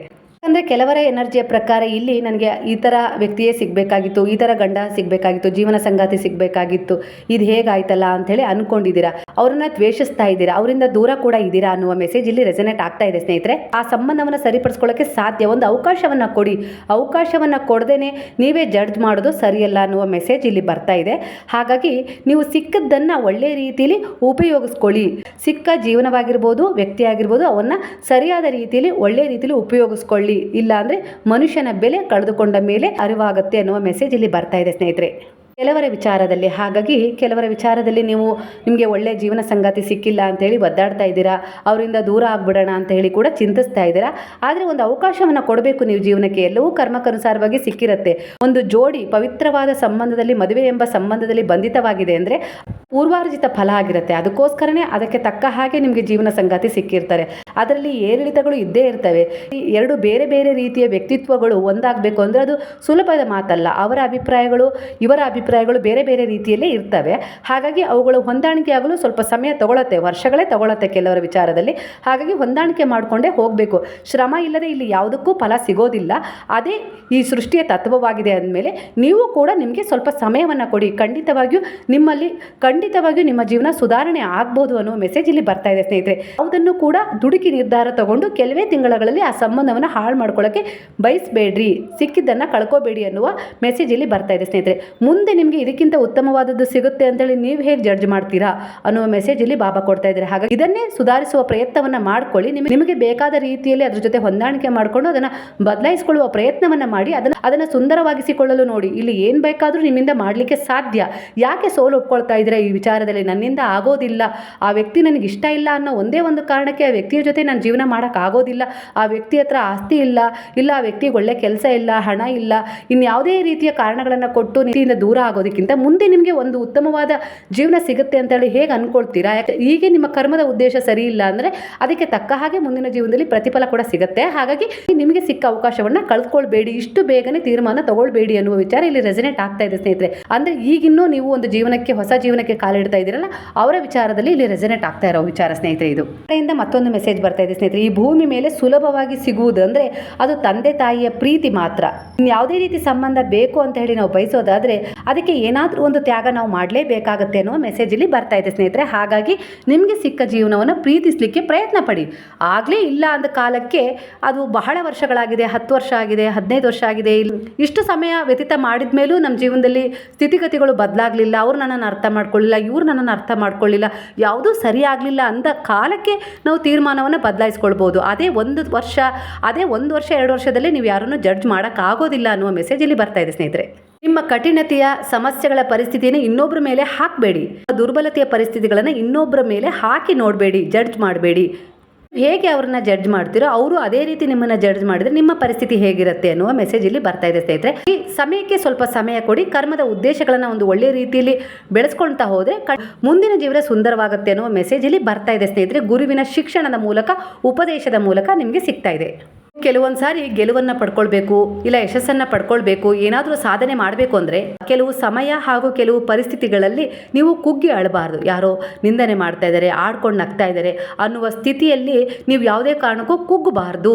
ಅಂದರೆ ಕೆಲವರ ಎನರ್ಜಿಯ ಪ್ರಕಾರ ಇಲ್ಲಿ ನನಗೆ ಈ ಥರ ವ್ಯಕ್ತಿಯೇ ಸಿಗಬೇಕಾಗಿತ್ತು, ಈ ಥರ ಗಂಡ ಸಿಗಬೇಕಾಗಿತ್ತು, ಜೀವನ ಸಂಗಾತಿ ಸಿಗಬೇಕಾಗಿತ್ತು. ಇದು ಹೇಗಾಯ್ತಲ್ಲ ಅಂಥೇಳಿ ಅನ್ಕೊಂಡಿದ್ದೀರಾ. ಅವ್ರನ್ನ ದ್ವೇಷಿಸ್ತಾ ಇದ್ದೀರಾ. ಅವರಿಂದ ದೂರ ಕೂಡ ಇದ್ದೀರಾ ಅನ್ನುವ ಮೆಸೇಜ್ ಇಲ್ಲಿ ರೆಸನೇಟ್ ಆಗ್ತಾ ಇದೆ ಸ್ನೇಹಿತರೆ. ಆ ಸಂಬಂಧವನ್ನು ಸರಿಪಡಿಸ್ಕೊಳ್ಳೋಕೆ ಸಾಧ್ಯ ಒಂದು ಅವಕಾಶವನ್ನು ಕೊಡಿ. ಅವಕಾಶವನ್ನು ಕೊಡದೇನೆ ನೀವೇ ಜಡ್ಜ್ ಮಾಡೋದು ಸರಿಯಲ್ಲ ಅನ್ನುವ ಮೆಸೇಜ್ ಇಲ್ಲಿ ಬರ್ತಾ ಇದೆ. ಹಾಗಾಗಿ ನೀವು ಸಿಕ್ಕದ್ದನ್ನು ಒಳ್ಳೆಯ ರೀತಿಯಲ್ಲಿ ಉಪಯೋಗಿಸ್ಕೊಳ್ಳಿ. ಸಿಕ್ಕ ಜೀವನವಾಗಿರ್ಬೋದು ವ್ಯಕ್ತಿ ಆಗಿರ್ಬೋದು ಅವನ್ನ ಸರಿಯಾದ ರೀತಿಯಲ್ಲಿ ಒಳ್ಳೆಯ ರೀತಿಯಲ್ಲಿ ಉಪಯೋಗಿಸ್ಕೊಳ್ಳಿ. ಇಲ್ಲ ಅಂದ್ರೆ ಮನುಷ್ಯನ ಬೆಲೆ ಕಳೆದುಕೊಂಡ ಮೇಲೆ ಅರಿವಾಗುತ್ತೆ ಅನ್ನುವ ಮೆಸೇಜ್ ಇಲ್ಲಿ ಬರ್ತಾ ಇದೆ ಸ್ನೇಹಿತರೆ. ಕೆಲವರ ವಿಚಾರದಲ್ಲಿ, ಹಾಗಾಗಿ ಕೆಲವರ ವಿಚಾರದಲ್ಲಿ ನೀವು ನಿಮಗೆ ಒಳ್ಳೆಯ ಜೀವನ ಸಂಗಾತಿ ಸಿಕ್ಕಿಲ್ಲ ಅಂತೇಳಿ ಒದ್ದಾಡ್ತಾ ಇದ್ದೀರಾ, ಅವರಿಂದ ದೂರ ಆಗ್ಬಿಡೋಣ ಅಂತ ಹೇಳಿ ಕೂಡ ಚಿಂತಿಸ್ತಾ ಇದ್ದೀರಾ. ಆದರೆ ಒಂದು ಅವಕಾಶವನ್ನು ಕೊಡಬೇಕು ನೀವು ಜೀವನಕ್ಕೆ, ಎಲ್ಲವೂ ಕರ್ಮಕ್ಕನುಸಾರವಾಗಿ ಸಿಕ್ಕಿರುತ್ತೆ. ಒಂದು ಜೋಡಿ ಪವಿತ್ರವಾದ ಸಂಬಂಧದಲ್ಲಿ, ಮದುವೆ ಎಂಬ ಸಂಬಂಧದಲ್ಲಿ ಬಂಧಿತವಾಗಿದೆ ಅಂದರೆ ಪೂರ್ವಾರ್ಜಿತ ಫಲ ಆಗಿರುತ್ತೆ. ಅದಕ್ಕೋಸ್ಕರನೇ ಅದಕ್ಕೆ ತಕ್ಕ ಹಾಗೆ ನಿಮಗೆ ಜೀವನ ಸಂಗಾತಿ ಸಿಕ್ಕಿರ್ತಾರೆ. ಅದರಲ್ಲಿ ಏರಿಳಿತಗಳು ಇದ್ದೇ ಇರ್ತವೆ. ಈ ಎರಡು ಬೇರೆ ಬೇರೆ ರೀತಿಯ ವ್ಯಕ್ತಿತ್ವಗಳು ಒಂದಾಗಬೇಕು ಅಂದರೆ ಅದು ಸುಲಭದ ಮಾತಲ್ಲ. ಅವರ ಅಭಿಪ್ರಾಯಗಳು, ಇವರ ಅಭಿಪ್ರಾಯಗಳು ಬೇರೆ ಬೇರೆ ರೀತಿಯಲ್ಲಿ ಇರ್ತವೆ. ಹಾಗಾಗಿ ಅವುಗಳು ಹೊಂದಾಣಿಕೆ ಆಗಲು ಸ್ವಲ್ಪ ಸಮಯ ತಗೊಳತ್ತೆ, ವರ್ಷಗಳೇ ತಗೊಳತ್ತೆ ಕೆಲವರ ವಿಚಾರದಲ್ಲಿ. ಹಾಗಾಗಿ ಹೊಂದಾಣಿಕೆ ಮಾಡಿಕೊಂಡೇ ಹೋಗಬೇಕು. ಶ್ರಮ ಇಲ್ಲದೆ ಇಲ್ಲಿ ಯಾವುದಕ್ಕೂ ಫಲ ಸಿಗೋದಿಲ್ಲ. ಅದೇ ಈ ಸೃಷ್ಟಿಯ ತತ್ವವಾಗಿದೆ ಅಂದಮೇಲೆ ನೀವು ಕೂಡ ನಿಮಗೆ ಸ್ವಲ್ಪ ಸಮಯವನ್ನು ಕೊಡಿ. ಖಂಡಿತವಾಗಿಯೂ ನಿಮ್ಮಲ್ಲಿ, ಖಂಡಿತವಾಗಿಯೂ ನಿಮ್ಮ ಜೀವನ ಸುಧಾರಣೆ ಆಗ್ಬೋದು ಅನ್ನೋ ಮೆಸೇಜ್ ಇಲ್ಲಿ ಬರ್ತಾ ಇದೆ ಸ್ನೇಹಿತರೆ. ಯಾವುದನ್ನು ಕೂಡ ದುಡುಕಿ ನಿರ್ಧಾರ ತಗೊಂಡು ಕೆಲವೇ ತಿಂಗಳಲ್ಲಿ ಆ ಸಂಬಂಧವನ್ನು ಹಾಳು ಮಾಡ್ಕೊಳ್ಳೋಕ್ಕೆ ಬಯಸಬೇಡ್ರಿ. ಸಿಕ್ಕಿದ್ದನ್ನು ಕಳ್ಕೋಬೇಡಿ ಅನ್ನುವ ಮೆಸೇಜ್ ಇಲ್ಲಿ ಬರ್ತಾ ಇದೆ ಸ್ನೇಹಿತರೆ. ಮುಂದೆ ನಿಮಗೆ ಇದಕ್ಕಿಂತ ಉತ್ತಮವಾದದ್ದು ಸಿಗುತ್ತೆ ಅಂತೇಳಿ ನೀವು ಹೇಗೆ ಜಡ್ಜ್ ಮಾಡ್ತೀರಾ ಅನ್ನುವ ಮೆಸೇಜ್ ಇಲ್ಲಿ ಬಾಬಾ ಕೊಡ್ತಾ ಇದ್ದಾರೆ. ಹಾಗಾಗಿ ಇದನ್ನೇ ಸುಧಾರಿಸುವ ಪ್ರಯತ್ನವನ್ನು ಮಾಡ್ಕೊಳ್ಳಿ. ನಿಮಗೆ ನಿಮಗೆ ಬೇಕಾದ ರೀತಿಯಲ್ಲಿ ಅದ್ರ ಜೊತೆ ಹೊಂದಾಣಿಕೆ ಮಾಡಿಕೊಂಡು ಅದನ್ನು ಬದಲಾಯಿಸಿಕೊಳ್ಳುವ ಪ್ರಯತ್ನವನ್ನು ಮಾಡಿ, ಅದನ್ನು ಅದನ್ನು ಸುಂದರವಾಗಿಸಿಕೊಳ್ಳಲು ನೋಡಿ. ಇಲ್ಲಿ ಏನು ಬೇಕಾದರೂ ನಿಮ್ಮಿಂದ ಮಾಡಲಿಕ್ಕೆ ಸಾಧ್ಯ. ಯಾಕೆ ಸೋಲು ಒಪ್ಕೊಳ್ತಾ ಇದ್ದೀರಾ ಈ ವಿಚಾರದಲ್ಲಿ? ನನ್ನಿಂದ ಆಗೋದಿಲ್ಲ. ಆ ವ್ಯಕ್ತಿ ನನಗೆ ಇಷ್ಟ ಇಲ್ಲ ಅನ್ನೋ ಒಂದೇ ಒಂದು ಕಾರಣಕ್ಕೆ ಆ ವ್ಯಕ್ತಿಯ ಜೊತೆ ನಾನು ಜೀವನ ಮಾಡೋಕ್ಕಾಗೋದಿಲ್ಲ ಆ ವ್ಯಕ್ತಿ ಹತ್ರ ಆಸ್ತಿ ಇಲ್ಲ. ಇಲ್ಲ, ಆ ವ್ಯಕ್ತಿಗೆ ಒಳ್ಳೆ ಕೆಲಸ ಇಲ್ಲ, ಹಣ ಇಲ್ಲ. ಇನ್ಯಾವುದೇ ರೀತಿಯ ಕಾರಣಗಳನ್ನು ಕೊಟ್ಟು ನೀತಿಯಿಂದ ದೂರ ಆಗೋದಕ್ಕಿಂತ ಮುಂದೆ ನಿಮಗೆ ಒಂದು ಉತ್ತಮವಾದ ಜೀವನ ಸಿಗುತ್ತೆ ಅಂತೇಳಿ ಹೇಗೆ ಅಂದ್ಕೊಳ್ತೀರಾ ಹೀಗೆ ನಿಮ್ಮ ಕರ್ಮದ ಉದ್ದೇಶ ಸರಿ ಇಲ್ಲ ಅಂದರೆ ಅದಕ್ಕೆ ತಕ್ಕ ಹಾಗೆ ಮುಂದಿನ ಜೀವನದಲ್ಲಿ ಪ್ರತಿಫಲ ಕೂಡ ಸಿಗುತ್ತೆ. ಹಾಗಾಗಿ ನಿಮಗೆ ಸಿಕ್ಕ ಅವಕಾಶವನ್ನು ಕಳ್ಕೊಳ್ಬೇಡಿ. ಇಷ್ಟು ಬೇಗನೆ ತೀರ್ಮಾನ ತಗೊಳ್ಬೇಡಿ ಅನ್ನುವ ವಿಚಾರ ಇಲ್ಲಿ ರೆಸಿನೆಂಟ್ ಆಗ್ತಾ ಇದೆ ಸ್ನೇಹಿತರೆ. ಅಂದರೆ ಈಗಿನ್ನೂ ನೀವು ಒಂದು ಜೀವನಕ್ಕೆ, ಹೊಸ ಜೀವನಕ್ಕೆ ಕಾಲಿಡ್ತಾ ಇದ್ದೀರಲ್ಲ, ಅವರ ವಿಚಾರದಲ್ಲಿ ಇಲ್ಲಿ ರೆಸಿನೆಂಟ್ ಆಗ್ತಾ ಇರೋ ವಿಚಾರ ಸ್ನೇಹಿತರೆ ಇದು. ಕಡೆಯಿಂದ ಮತ್ತೊಂದು ಮೆಸೇಜ್ ಬರ್ತಾ ಇದೆ ಸ್ನೇಹಿತರೆ. ಈ ಭೂಮಿ ಮೇಲೆ ಸುಲಭವಾಗಿ ಸಿಗುವುದು ಅಂದರೆ ಅದು ತಂದೆ ತಾಯಿಯ ಪ್ರೀತಿ ಮಾತ್ರ. ಯಾವುದೇ ರೀತಿ ಸಂಬಂಧ ಬೇಕು ಅಂತ ಹೇಳಿ ನಾವು ಬಯಸೋದಾದರೆ ಅದಕ್ಕೆ ಏನಾದರೂ ಒಂದು ತ್ಯಾಗ ನಾವು ಮಾಡಲೇಬೇಕಾಗತ್ತೆ ಅನ್ನೋ ಮೆಸೇಜ್ ಇಲ್ಲಿ ಬರ್ತಾ ಇದೆ ಸ್ನೇಹಿತರೆ. ಹಾಗಾಗಿ ನಿಮಗೆ ಸಿಕ್ಕ ಜೀವನವನ್ನು ಪ್ರೀತಿಸಲಿಕ್ಕೆ ಪ್ರಯತ್ನ ಪಡಿ. ಆಗಲೇ ಇಲ್ಲ ಅಂದ ಕಾಲಕ್ಕೆ ಅದು ಬಹಳ ವರ್ಷಗಳಾಗಿದೆ, ಹತ್ತು ವರ್ಷ ಆಗಿದೆ, ಹದಿನೈದು ವರ್ಷ ಆಗಿದೆ ಇಲ್ಲಿ ಇಷ್ಟು ಸಮಯ ವ್ಯತೀತ ಮಾಡಿದ ಮೇಲೂ ನಮ್ಮ ಜೀವನದಲ್ಲಿ ಸ್ಥಿತಿಗತಿಗಳು ಬದಲಾಗಲಿಲ್ಲ, ಅವ್ರು ನನ್ನನ್ನು ಅರ್ಥ ಮಾಡ್ಕೊಳ್ಳಿಲ್ಲ, ಇವ್ರು ನನ್ನನ್ನು ಅರ್ಥ ಮಾಡ್ಕೊಳ್ಳಿಲ್ಲ, ಯಾವುದೂ ಸರಿ ಆಗಲಿಲ್ಲ ಅಂದ ಕಾಲಕ್ಕೆ ನಾವು ತೀರ್ಮಾನವನ್ನು ಬದಲಾಯಿಸ್ಕೊಳ್ಬೋದು. ಅದೇ ಒಂದು ವರ್ಷ, ಅದೇ ಒಂದು ವರ್ಷ, ಎರಡು ವರ್ಷದಲ್ಲಿ ನೀವು ಯಾರನ್ನು ಜಡ್ಜ್ ಮಾಡೋಕ್ಕಾಗೋದಿಲ್ಲ ಅನ್ನುವ ಮೆಸೇಜ್ ಇಲ್ಲಿ ಬರ್ತಾ ಇದೆ ಸ್ನೇಹಿತರೆ. ನಿಮ್ಮ ಕಠಿಣತೆಯ ಸಮಸ್ಯೆಗಳ ಪರಿಸ್ಥಿತಿಯನ್ನು ಇನ್ನೊಬ್ಬರ ಮೇಲೆ ಹಾಕಬೇಡಿ. ದುರ್ಬಲತೆಯ ಪರಿಸ್ಥಿತಿಗಳನ್ನು ಇನ್ನೊಬ್ಬರ ಮೇಲೆ ಹಾಕಿ ನೋಡಬೇಡಿ ಜಡ್ಜ್ ಮಾಡಬೇಡಿ. ಹೇಗೆ ಅವ್ರನ್ನ ಜಡ್ಜ್ ಮಾಡ್ತೀರೋ ಅವರು ಅದೇ ರೀತಿ ನಿಮ್ಮನ್ನ ಜಡ್ಜ್ ಮಾಡಿದ್ರೆ ನಿಮ್ಮ ಪರಿಸ್ಥಿತಿ ಹೇಗಿರುತ್ತೆ ಅನ್ನುವ ಮೆಸೇಜ್ ಇಲ್ಲಿ ಬರ್ತಾ ಇದೆ ಸ್ನೇಹಿತರೆ. ಈ ಸಮಯಕ್ಕೆ ಸ್ವಲ್ಪ ಸಮಯ ಕೊಡಿ, ಕರ್ಮದ ಉದ್ದೇಶಗಳನ್ನ ಒಂದು ಒಳ್ಳೆ ರೀತಿಯಲ್ಲಿ ಬೆಳೆಸ್ಕೊಳ್ತಾ ಹೋದ್ರೆ ಮುಂದಿನ ಜೀವನ ಸುಂದರವಾಗುತ್ತೆ ಅನ್ನುವ ಮೆಸೇಜ್ ಇಲ್ಲಿ ಬರ್ತಾ ಇದೆ ಸ್ನೇಹಿತರೆ. ಗುರುವಿನ ಶಿಕ್ಷಣದ ಮೂಲಕ, ಉಪದೇಶದ ಮೂಲಕ ನಿಮಗೆ ಸಿಗ್ತಾ ಇದೆ. ಕೆಲವೊಂದು ಸಾರಿ ಗೆಲುವನ್ನು ಪಡ್ಕೊಳ್ಬೇಕು ಇಲ್ಲ ಯಶಸ್ಸನ್ನು ಪಡ್ಕೊಳ್ಬೇಕು, ಏನಾದರೂ ಸಾಧನೆ ಮಾಡಬೇಕು ಅಂದರೆ ಕೆಲವು ಸಮಯ ಹಾಗೂ ಕೆಲವು ಪರಿಸ್ಥಿತಿಗಳಲ್ಲಿ ನೀವು ಕುಗ್ಗಿ ಅಳಬಾರ್ದು. ಯಾರೋ ನಿಂದನೆ ಮಾಡ್ತಾ ಇದ್ದಾರೆ, ಆಡ್ಕೊಂಡು ನಗ್ತಾ ಇದ್ದಾರೆ ಅನ್ನುವ ಸ್ಥಿತಿಯಲ್ಲಿ ನೀವು ಯಾವುದೇ ಕಾರಣಕ್ಕೂ ಕುಗ್ಗಬಾರ್ದು.